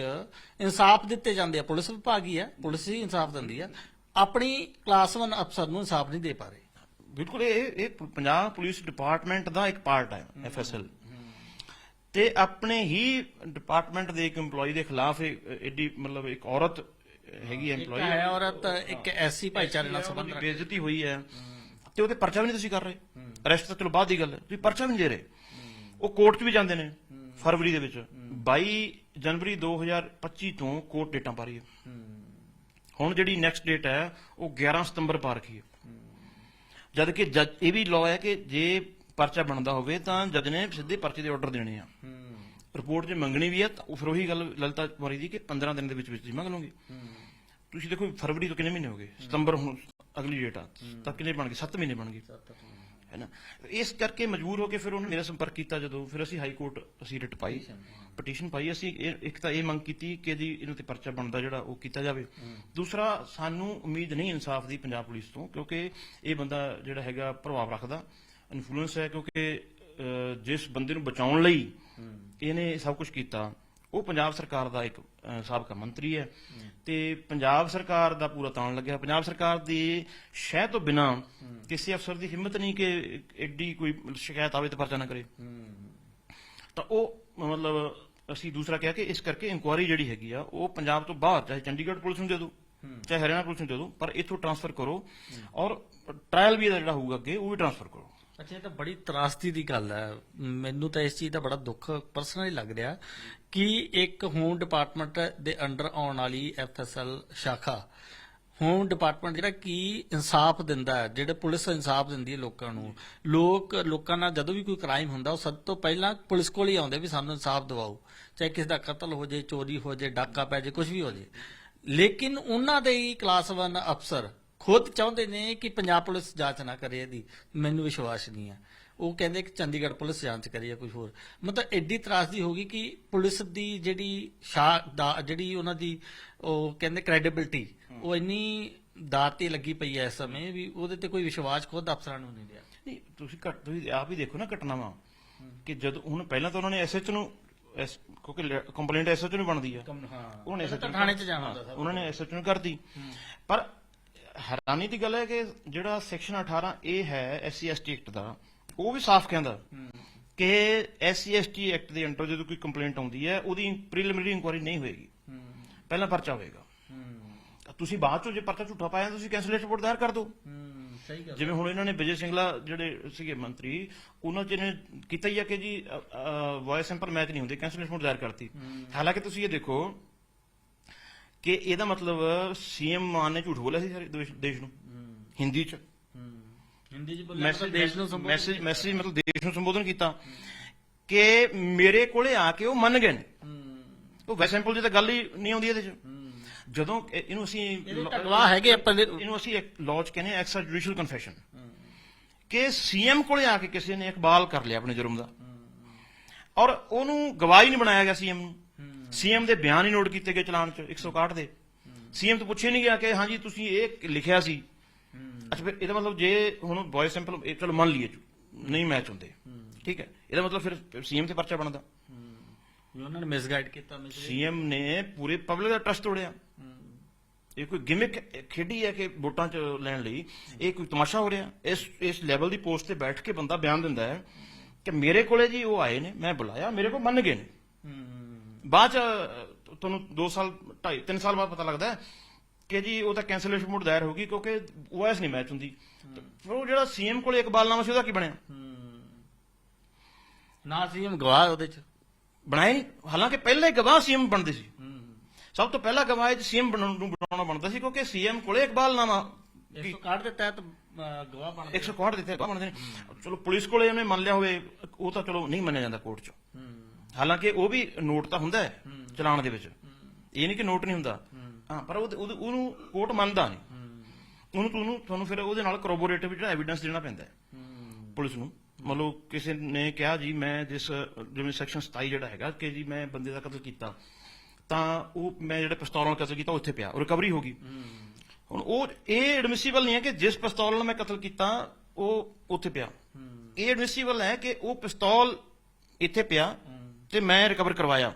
ਇਨਸਾਫ ਦਿੱਤੇ ਜਾਂਦੇ ਆ। ਪੁਲਿਸ ਵਿਭਾਗ ਹੀ ਆ ਪੁਲਿਸ ਹੀ ਇਨਸਾਫ ਦਿੰਦੀ ਆ। ਆਪਣੀ ਕਲਾਸ 1 ਅਫਸਰ ਨੂੰ ਇਨਸਾਫ ਨਹੀਂ ਦੇ ਪਾ ਰਹੇ। ਬਿਲਕੁਲ ਇਹ ਇਹ ਪੰਜਾਬ ਪੁਲਿਸ ਡਿਪਾਰਟਮੈਂਟ ਦਾ ਇੱਕ ਪਾਰਟ ਹੈ ਐਫਐਸਐਲ ਤੇ ਆਪਣੇ ਹੀ ਡਿਪਾਰਟਮੈਂਟ ਦੇ ਇੱਕ EMPLOYE ਦੇ ਖਿਲਾਫ ਐਡੀ ਮਤਲਬ ਇੱਕ ਔਰਤ ਹੈਗੀ EMPLOYE ਹੈ ਔਰਤ ਇੱਕ ਐਸਸੀ ਭਾਈਚਾਰੇ ਨਾਲ ਸੰਬੰਧ ਰੱਖਦੀ। ਬੇਇੱਜ਼ਤੀ ਹੋਈ ਹੈ। ਤੇ ਉਹਦੇ ਪਰਚਾ ਵੀ ਨਹੀਂ ਤੁਸੀਂ ਕਰ ਰਹੇ। ਅਰੈਸਟ ਤਾਂ ਚਲੋ ਬਾਅਦ ਦੀ ਗੱਲ ਹੈ। ਤੁਸੀਂ ਪਰਚਾ ਵੀ ਨਹੀਂ ਦੇ ਰਹੇ। ਉਹ ਕੋਰਟ 'ਚ ਵੀ ਜਾਂਦੇ ਨੇ ਫਰਵਰੀ ਦੇ ਵਿੱਚ। 22 ਜਨਵਰੀ 2025 ਤੋਂ ਕੋਰਟ ਡੇਟਾਂ ਪਾ ਰਹੀ ਹੈ। ਹੁਣ ਜਿਹੜੀ ਨੈਕਸਟ ਡੇਟ ਹੈ ਉਹ 11 ਸਤੰਬਰ ਪਾ ਰੱਖੀ ਹੈ। ਜਦ ਕਿ ਜੱਜ ਇਹ ਵੀ ਲਾਅ ਹੈ ਕਿ ਜੇ ਪਰਚਾ ਬਣਦਾ ਹੋਵੇ ਤਾਂ ਜੱਜ ਨੇ ਸਿੱਧੇ ਪਰਚੇ ਦੇ ਆਰਡਰ ਦੇਣੇ ਆ। ਰਿਪੋਰਟ ਜੇ ਮੰਗਣੀ ਵੀ ਹੈ ਤਾਂ ਉਹ ਫਿਰ ਉਹੀ ਗੱਲ ਲਲਤਾ ਕੁਮਾਰੀ ਦੀ ਕਿ 15 ਦਿਨ ਦੇ ਵਿੱਚ ਵਿੱਚ ਤੁਸੀਂ ਮੰਗ ਲਓਗੇ। ਤੁਸੀਂ ਦੇਖੋ ਫਰਵਰੀ ਤੋਂ ਕਿੰਨੇ ਮਹੀਨੇ ਹੋ ਗਏ? ਸਤੰਬਰ ਹੁਣ ਅਗਲੀ ਡੇਟ ਆ। ਤਾਂ ਕਿੰਨੇ ਬਣ ਗਏ? 7 ਮਹੀਨੇ ਬਣ ਗਏ। ਹੈ ਨਾ ਇਸ ਕਰਕੇ ਮਜਬੂਰ ਹੋ ਕੇ ਫਿਰ ਉਹਨੇ ਮੇਰਾ ਸੰਪਰਕ ਕੀਤਾ ਜਦੋਂ ਫਿਰ ਅਸੀਂ ਹਾਈ ਕੋਰਟ ਅਸੀਂ ਰਿਟ ਪਾਈ। ਪਟੀਸ਼ਨ ਪਾਈ ਅਸੀਂ ਇਹ- ਇੱਕ ਤਾਂ ਇਹ ਮੰਗ ਕੀਤੀ ਕਿ ਜੀ ਇਹਨਾਂ ਤੇ ਪਰਚਾ ਬਣਦਾ ਜਿਹੜਾ ਉਹ ਕੀਤਾ ਜਾਵੇ। ਦੂਸਰਾ ਸਾਨੂੰ ਉਮੀਦ ਨਹੀਂ ਇਨਸਾਫ ਦੀ ਪੰਜਾਬ ਪੁਲਿਸ ਤੋਂ ਕਿਉਂਕਿ ਇਹ ਬੰਦਾ ਜਿਹੜਾ ਹੈਗਾ ਪ੍ਰਭਾਵ ਰੱਖਦਾ ਇਨਫਲੂਐਂਸ ਹੈ ਕਿਉਂਕਿ ਅਹ, ਜਿਸ ਬੰਦੇ ਨੂੰ ਬਚਾਉਣ ਲਈ ਇਹਨੇ ਸਭ ਕੁਝ ਕੀਤਾ। ਉਹ ਪੰਜਾਬ ਸਰਕਾਰ ਦਾ ਇੱਕ ਸਾਬਕਾ ਮੰਤਰੀ ਹੈ। ਤੇ ਪੰਜਾਬ ਸਰਕਾਰ ਦਾ ਪੂਰਾ ਤਾਣ ਲੱਗਿਆ। ਪੰਜਾਬ ਸਰਕਾਰ ਦੀ ਸ਼ਹਿ ਤੋਂ ਬਿਨਾ ਕਿਸੇ ਅਫਸਰ ਦੀ ਹਿੰਮਤ ਨਹੀਂ ਕਿ ਐਡੀ ਕੋਈ ਸ਼ਿਕਾਇਤ ਆਵੇ ਤੇ ਪਰਚਾ ਨਾ ਕਰੇ। ਤਾਂ ਉਹ ਮਤਲਬ ਅਸੀਂ ਦੂਸਰਾ ਕਿਹਾ ਕਿ ਇਸ ਕਰਕੇ ਇਨਕੁਆਰੀ ਜਿਹੜੀ ਹੈਗੀ ਆ ਉਹ ਪੰਜਾਬ ਤੋਂ ਬਾਹਰ ਚਾਹੇ ਚੰਡੀਗੜ੍ਹ ਪੁਲਿਸ ਨੂੰ ਦੇ ਦਿਓ ਚਾਹੇ ਹਰਿਆਣਾ ਪੁਲਿਸ ਨੂੰ ਦੇ ਦਿਓ ਪਰ ਇੱਥੋਂ ਟਰਾਂਸਫਰ ਕਰੋ ਔਰ ਟ੍ਰਾਇਲ ਵੀ ਇਹਦਾ ਜਿਹੜਾ ਹੋਊਗਾ ਅੱਗੇ ਉਹ ਵੀ ਟਰਾਂਸਫਰ ਕਰੋ। ਅੱਛਾ ਇਹ ਤਾਂ ਬੜੀ ਤਰਾਸਦੀ ਦੀ ਗੱਲ ਹੈ। ਮੈਨੂੰ ਤਾਂ ਇਸ ਚੀਜ਼ ਦਾ ਬੜਾ ਦੁੱਖ ਪਰਸਨਲੀ ਲੱਗ ਰਿਹਾ। ਕੀ ਇੱਕ ਹੋਮ ਡਿਪਾਰਟਮੈਂਟ ਦੇ ਅੰਡਰ ਆਉਣ ਵਾਲੀ ਐਫਐਸਐਲ ਸ਼ਾਖਾ, ਹੋਮ ਡਿਪਾਰਟਮੈਂਟ ਜਿਹੜਾ ਕੀ ਇਨਸਾਫ ਦਿੰਦਾ ਹੈ, ਜਿਹੜੇ ਪੁਲਿਸ ਇਨਸਾਫ ਦਿੰਦੀ ਹੈ ਲੋਕਾਂ ਨੂੰ। ਲੋਕ, ਲੋਕਾਂ ਨਾਲ ਜਦੋਂ ਵੀ ਕੋਈ ਕ੍ਰਾਈਮ ਹੁੰਦਾ, ਉਹ ਸਭ ਤੋਂ ਪਹਿਲਾਂ ਪੁਲਿਸ ਕੋਲ ਹੀ ਆਉਂਦੇ ਵੀ ਸਾਨੂੰ ਇਨਸਾਫ ਦਿਵਾਓ। ਚਾਹੇ ਕਿਸੇ ਦਾ ਕਤਲ ਹੋ ਜਾਏ ਚੋਰੀ ਹੋ ਜਾਏ ਡਾਕਾ ਪੈ ਜਾਏ ਕੁਝ ਵੀ ਹੋ ਜਾਏ ਲੇਕਿਨ ਉਹਨਾਂ ਦੇ ਹੀ ਕਲਾਸ 1 ਅਫਸਰ ਖੁਦ ਚਾਹੁੰਦੇ ਨੇ ਕਿ ਪੰਜਾਬ ਪੁਲਿਸ ਜਾਂਚ ਨਾ ਕਰੇ ਇਹਦੀ। ਮੈਨੂੰ ਵਿਸ਼ਵਾਸ ਨਹੀਂ ਹੈ। ਉਹ ਕਹਿੰਦੇ ਕਿ ਚੰਡੀਗੜ੍ਹ ਪੁਲਿਸ ਜਾਂਚ ਕਰੇ ਜਾਂ ਕੁਝ ਹੋਰ। ਮਤਲਬ ਐਡੀ ਤਰਾਸਦੀ ਹੋ ਗਈ ਕਿ ਪੁਲਿਸ ਦੀ ਜਿਹੜੀ ਸ਼ਾ ਦਾ ਜਿਹੜੀ ਉਹਨਾਂ ਦੀ ਉਹ ਕਹਿੰਦੇ ਕ੍ਰੈਡੀਬਿਲਟੀ ਉਹ ਇੰਨੀ ਦਾਅ ਤੇ ਲੱਗੀ ਪਈ ਹੈ ਇਸ ਸਮੇਂ ਵੀ ਉਹਦੇ ਤੇ ਕੋਈ ਵਿਸ਼ਵਾਸ ਖੁਦ ਅਫਸਰਾਂ ਨੂੰ ਨਹੀਂ ਰਿਹਾ। ਨਹੀਂ ਤੁਸੀਂ ਘੱਟ ਤੁਸੀਂ ਆਪ ਹੀ ਦੇਖੋ ਨਾ ਘਟਨਾਵਾਂ ਕਿ ਜਦੋਂ ਹੁਣ ਪਹਿਲਾਂ ਤਾਂ ਉਹਨਾਂ ਨੇ ਐਸਐਚ ਨੂੰ ਐਸ- ਕਿਉਂਕਿ ਕੰਪਲੇਂਟ ਐਸਐਚ ਨੂੰ ਬਣਦੀ ਆ। ਹਾਂ। ਉਹਨਾਂ SHO ਥਾਣੇ 'ਚ ਜਾਣਾ ਉਹਨਾਂ ਨੇ ਐਸਐਚ ਨੂੰ ਕਰਦੀ ਪਰ ਹੈਰਾਨੀ ਦੀ ਗੱਲ ਹੈ ਕਿ ਜਿਹੜਾ ਸੈਕਸ਼ਨ 18 ਇਹ ਹੈ ਐਸਸੀ ਐਸਟੀ ਐਕਟ ਦਾ, ਉਹ ਵੀ ਸਾਫ਼ ਕਹਿੰਦਾ ਕਿ ਐਸਸੀ ਐਸਟੀ ਐਕਟ ਦੇ ਅੰਡਰ ਜਦੋਂ ਕੋਈ ਕੰਪਲੇਂਟ ਆਉਂਦੀ ਹੈ, ਉਹਦੀ ਪ੍ਰੀਲਿਮਿਨਰੀ ਇਨਕੁਆਇਰੀ ਨਹੀਂ ਹੋਏਗੀ। ਪਹਿਲਾਂ ਪਰਚਾ ਹੋਏਗਾ। ਤੁਸੀਂ ਬਾਅਦ ਚੋਂ ਜੇ ਪਰਚਾ ਝੂਠਾ ਪਾਇਆ, ਤੁਸੀਂ ਕੈਂਸਲੇਸ਼ਨ ਰਿਪੋਰਟ ਦਾਇਰ ਕਰ ਦਿਓ। ਸਹੀ ਗੱਲ ਜਿਵੇਂ ਹੁਣ ਇਹਨਾਂ ਨੇ ਵਿਜੇ ਸਿੰਗਲਾ ਜਿਹੜੇ ਸੀਗੇ ਮੰਤਰੀ, ਉਹਨਾਂ ਚ ਇਹਨੇ ਕੀਤਾ ਹੀ ਆ ਕਿ ਜੀ ਵੌਇਸ ਸੈਂਪਲ ਮੈਚ ਨਹੀਂ ਹੁੰਦੇ ਕੈਂਸਲੇਸ਼ਨ ਰਿਪੋਰਟ ਦਾਇਰ ਕਰਤੀ। ਹਾਲਾਂਕਿ ਤੁਸੀਂ ਇਹ ਦੇਖੋ ਕਿ ਇਹਦਾ ਮਤਲਬ ਸੀਐਮ ਮਾਨ ਨੇ ਝੂਠ ਬੋਲਿਆ ਸੀ ਸਾਰੇ ਦੇਸ਼ ਦੇਸ਼ ਨੂੰ। ਹਿੰਦੀ ਚ। ਹਿੰਦੀ 'ਚ ਬੋਲਿਆ ਮੈਸੇਜ ਦੇਸ਼ ਨੂੰ ਸੰਬੋਧਨ ਮੈਸੇਜ ਮੈਸੇਜ ਮਤਲਬ ਦੇਸ਼ ਨੂੰ ਸੰਬੋਧਨ ਕੀਤਾ ਕਿ ਮੇਰੇ ਕੋਲੇ ਆ ਕੇ ਉਹ ਮੰਨ ਗਏ ਨੇ। ਉਹ ਵੈਸੇ ਸੈਂਪਲ ਦੀ ਤਾਂ ਗੱਲ ਹੀ ਨਹੀਂ ਆਉਂਦੀ ਇਹਦੇ ਚ। ਜਦੋਂ ਇਹ- ਇਹਨੂੰ ਅਸੀਂ ਇਹਦੇ ਗਵਾਹ ਹੈਗੇ ਆਪਾਂ ਦੇ- ਇਹਨੂੰ ਅਸੀਂ ਇੱਕ ਚ ਕਹਿੰਦੇ ਐਕਸਟਰਾ ਜੁਡੀਸ਼ੀਅਲ ਕਨਫੈਸ਼ਨ ਕਿ ਸੀਐਮ ਕੋਲੇ ਆ ਕੇ ਕਿਸੇ ਨੇ ਇਕਬਾਲ ਕਰ ਲਿਆ ਆਪਣੇ ਜੁਰਮ ਦਾ। ਔਰ ਉਹਨੂੰ ਗਵਾਹੀ ਨਹੀਂ ਬਣਾਇਆ ਗਿਆ ਸੀਐਮ ਨੂੰ। ਸੀਐਮ ਦੇ ਬਿਆਨ ਹੀ ਨੋਟ ਕੀਤੇ ਗਏ ਚਲਾਨ ਚ 161 ਦੇ। ਸੀਐਮ ਤੋਂ ਪੁੱਛਿਆ ਨਹੀਂ ਗਿਆ ਕਿ ਹਾਂਜੀ ਤੁਸੀਂ ਇਹ ਲਿਖਿਆ ਸੀ। ਅੱਛਾ ਫਿਰ ਇਹਦਾ ਮਤਲਬ ਜੇ ਹੁਣ ਬॉय ਸੈਂਪਲ ਚਲੋ ਮੰਨ ਲਈਏ ਨਹੀਂ ਮੈਚ ਹੁੰਦੇ। ਠੀਕ ਹੈ ਇਹਦਾ ਮਤਲਬ ਫਿਰ ਸੀਐਮ ਤੇ ਪਰਚਾ ਬਣਦਾ। ਉਹਨਾਂ ਨੇ ਮਿਸਗਾਈਡ ਕੀਤਾ। ਮਿਸ ਸੀਐਮ ਨੇ ਪੂਰੇ ਪਬਲਿਕ ਦਾ ਟਰਸਟ ਤੋੜਿਆ। ਇਹ ਕੋਈ ਗਿਮਿਕ ਖੇਡੀ ਹੈ ਕਿ ਵੋਟਾਂ ਚ ਲੈਣ ਲਈ? ਇਹ ਕੋਈ ਤਮਾਸ਼ਾ ਹੋ ਰਿਹਾ? ਇਸ ਇਸ ਲੈਵਲ ਦੀ ਪੋਸਟ ਤੇ ਬੈਠ ਕੇ ਬੰਦਾ ਬਿਆਨ ਦਿੰਦਾ ਹੈ ਕਿ ਮੇਰੇ ਕੋਲੇ ਜੀ ਉਹ ਆਏ ਨੇ ਮੈਂ ਬੁਲਾਇਆ ਮੇਰੇ ਕੋਲ ਮੰਨ ਗਏ ਨੇ। ਬਾਅਦ ਚ ਤੁਹਾਨੂੰ 2 ਸਾਲ 2.5 3 ਸਾਲ ਬਾਅਦ ਪਤਾ ਲੱਗਦਾ ਹੈ ਕਿ ਜੀ ਉਹ ਤਾਂ ਕੈਂਸਲੇਸ਼ਨ ਮੋਡ ਦਾਇਰ ਹੋ ਗਈ ਕਿਉਂਕਿ ਵੌਇਸ ਨਹੀਂ ਮੈਚ ਹੁੰਦੀ। ਫਿਰ ਉਹ ਜਿਹੜਾ ਸੀਐਮ ਕੋਲੇ ਇਕਬਾਲਨਾਮਾ ਸੀ ਉਹਦਾ ਕੀ ਬਣਿਆ? ਨਾ ਸੀਐਮ ਗਵਾਹ ਉਹਦੇ 'ਚ। ਨਹੀਂ। ਹਾਲਾਂਕਿ ਪਹਿਲੇ ਗਵਾਹ ਸੀਐਮ ਬਣਦੇ ਸੀ। ਸਭ ਤੋਂ ਪਹਿਲਾ ਗਵਾਹ ਇਹ ਸੀਐਮ ਬਣਾਉਣ ਨੂੰ ਬਣਾਉਣਾ ਬਣਦਾ ਸੀ ਕਿਉਂਕਿ ਸੀਐਮ ਕੋਲੇ ਇਕਬਾਲਨਾਮਾ 161 ਦੇ ਤਹਿਤ ਗਵਾਹ ਬਣ 161 ਦਿੱਤੇ ਗਵਾਹ ਬਣਦੇ ਨੇ। ਚਲੋ ਪੁਲਿਸ ਕੋਲੇ ਉਹਨੇ ਮੰਨ ਲਿਆ ਹੋਵੇ ਉਹ ਤਾਂ ਚਲੋ ਨਹੀਂ ਮੰਨਿਆ ਜਾਂਦਾ ਕੋਰਟ 'ਚ। ਹਾਲਾਂਕਿ ਉਹ ਵੀ ਨੋਟ ਤਾਂ ਹੁੰਦਾ ਹੈ ਚਲਾਨ ਦੇ ਵਿੱਚ। ਇਹ ਨਹੀਂ ਕਿ ਨੋਟ ਨਹੀਂ ਹੁੰਦਾ। ਹਾਂ। ਪਰ ਉਹਦੇ- ਉਹਨੂੰ ਕੋਰਟ ਮੰਨਦਾ ਨਹੀਂ। ਉਹਨੂੰ ਤੁਹਾਨੂੰ ਤੁਹਾਨੂੰ ਫਿਰ ਉਹਦੇ ਨਾਲ ਕਰੋਬੋਰੇਟਿਵ ਜਿਹੜਾ ਐਵੀਡੈਂਸ ਦੇਣਾ ਪੈਂਦਾ ਹੈ। ਪੁਲਿਸ ਨੂੰ। ਮੰਨ ਲਓ ਕਿਸੇ ਨੇ ਕਿਹਾ ਜੀ ਮੈਂ ਜਿਸ ਜਿਵੇਂ ਸੈਕਸ਼ਨ 27 ਜਿਹੜਾ ਹੈਗਾ ਕਿ ਜੀ ਮੈਂ ਬੰਦੇ ਦਾ ਕਤਲ ਕੀਤਾ ਤਾਂ ਉਹ ਮੈਂ ਜਿਹੜਾ ਪਿਸਤੌਲ ਨਾਲ ਕਤਲ ਕੀਤਾ ਉਹ ਇੱਥੇ ਪਿਆ ਰਿਕਵਰੀ ਹੋ ਗਈ। ਹੁਣ ਉਹ ਇਹ ਐਡਮਿਸਿਬਲ ਨਹੀਂ ਹੈ ਕਿ ਜਿਸ ਪਿਸਤੌਲ ਨਾਲ ਮੈਂ ਕਤਲ ਕੀਤਾ ਉਹ ਉੱਥੇ ਪਿਆ। ਇਹ ਐਡਮਿਸਿਬਲ ਹੈ ਕਿ ਉਹ ਪਿਸਤੌਲ ਇੱਥੇ ਪਿਆ। ਤੇ ਮੈਂ ਰਿਕਵਰ ਕਰਵਾਇਆ।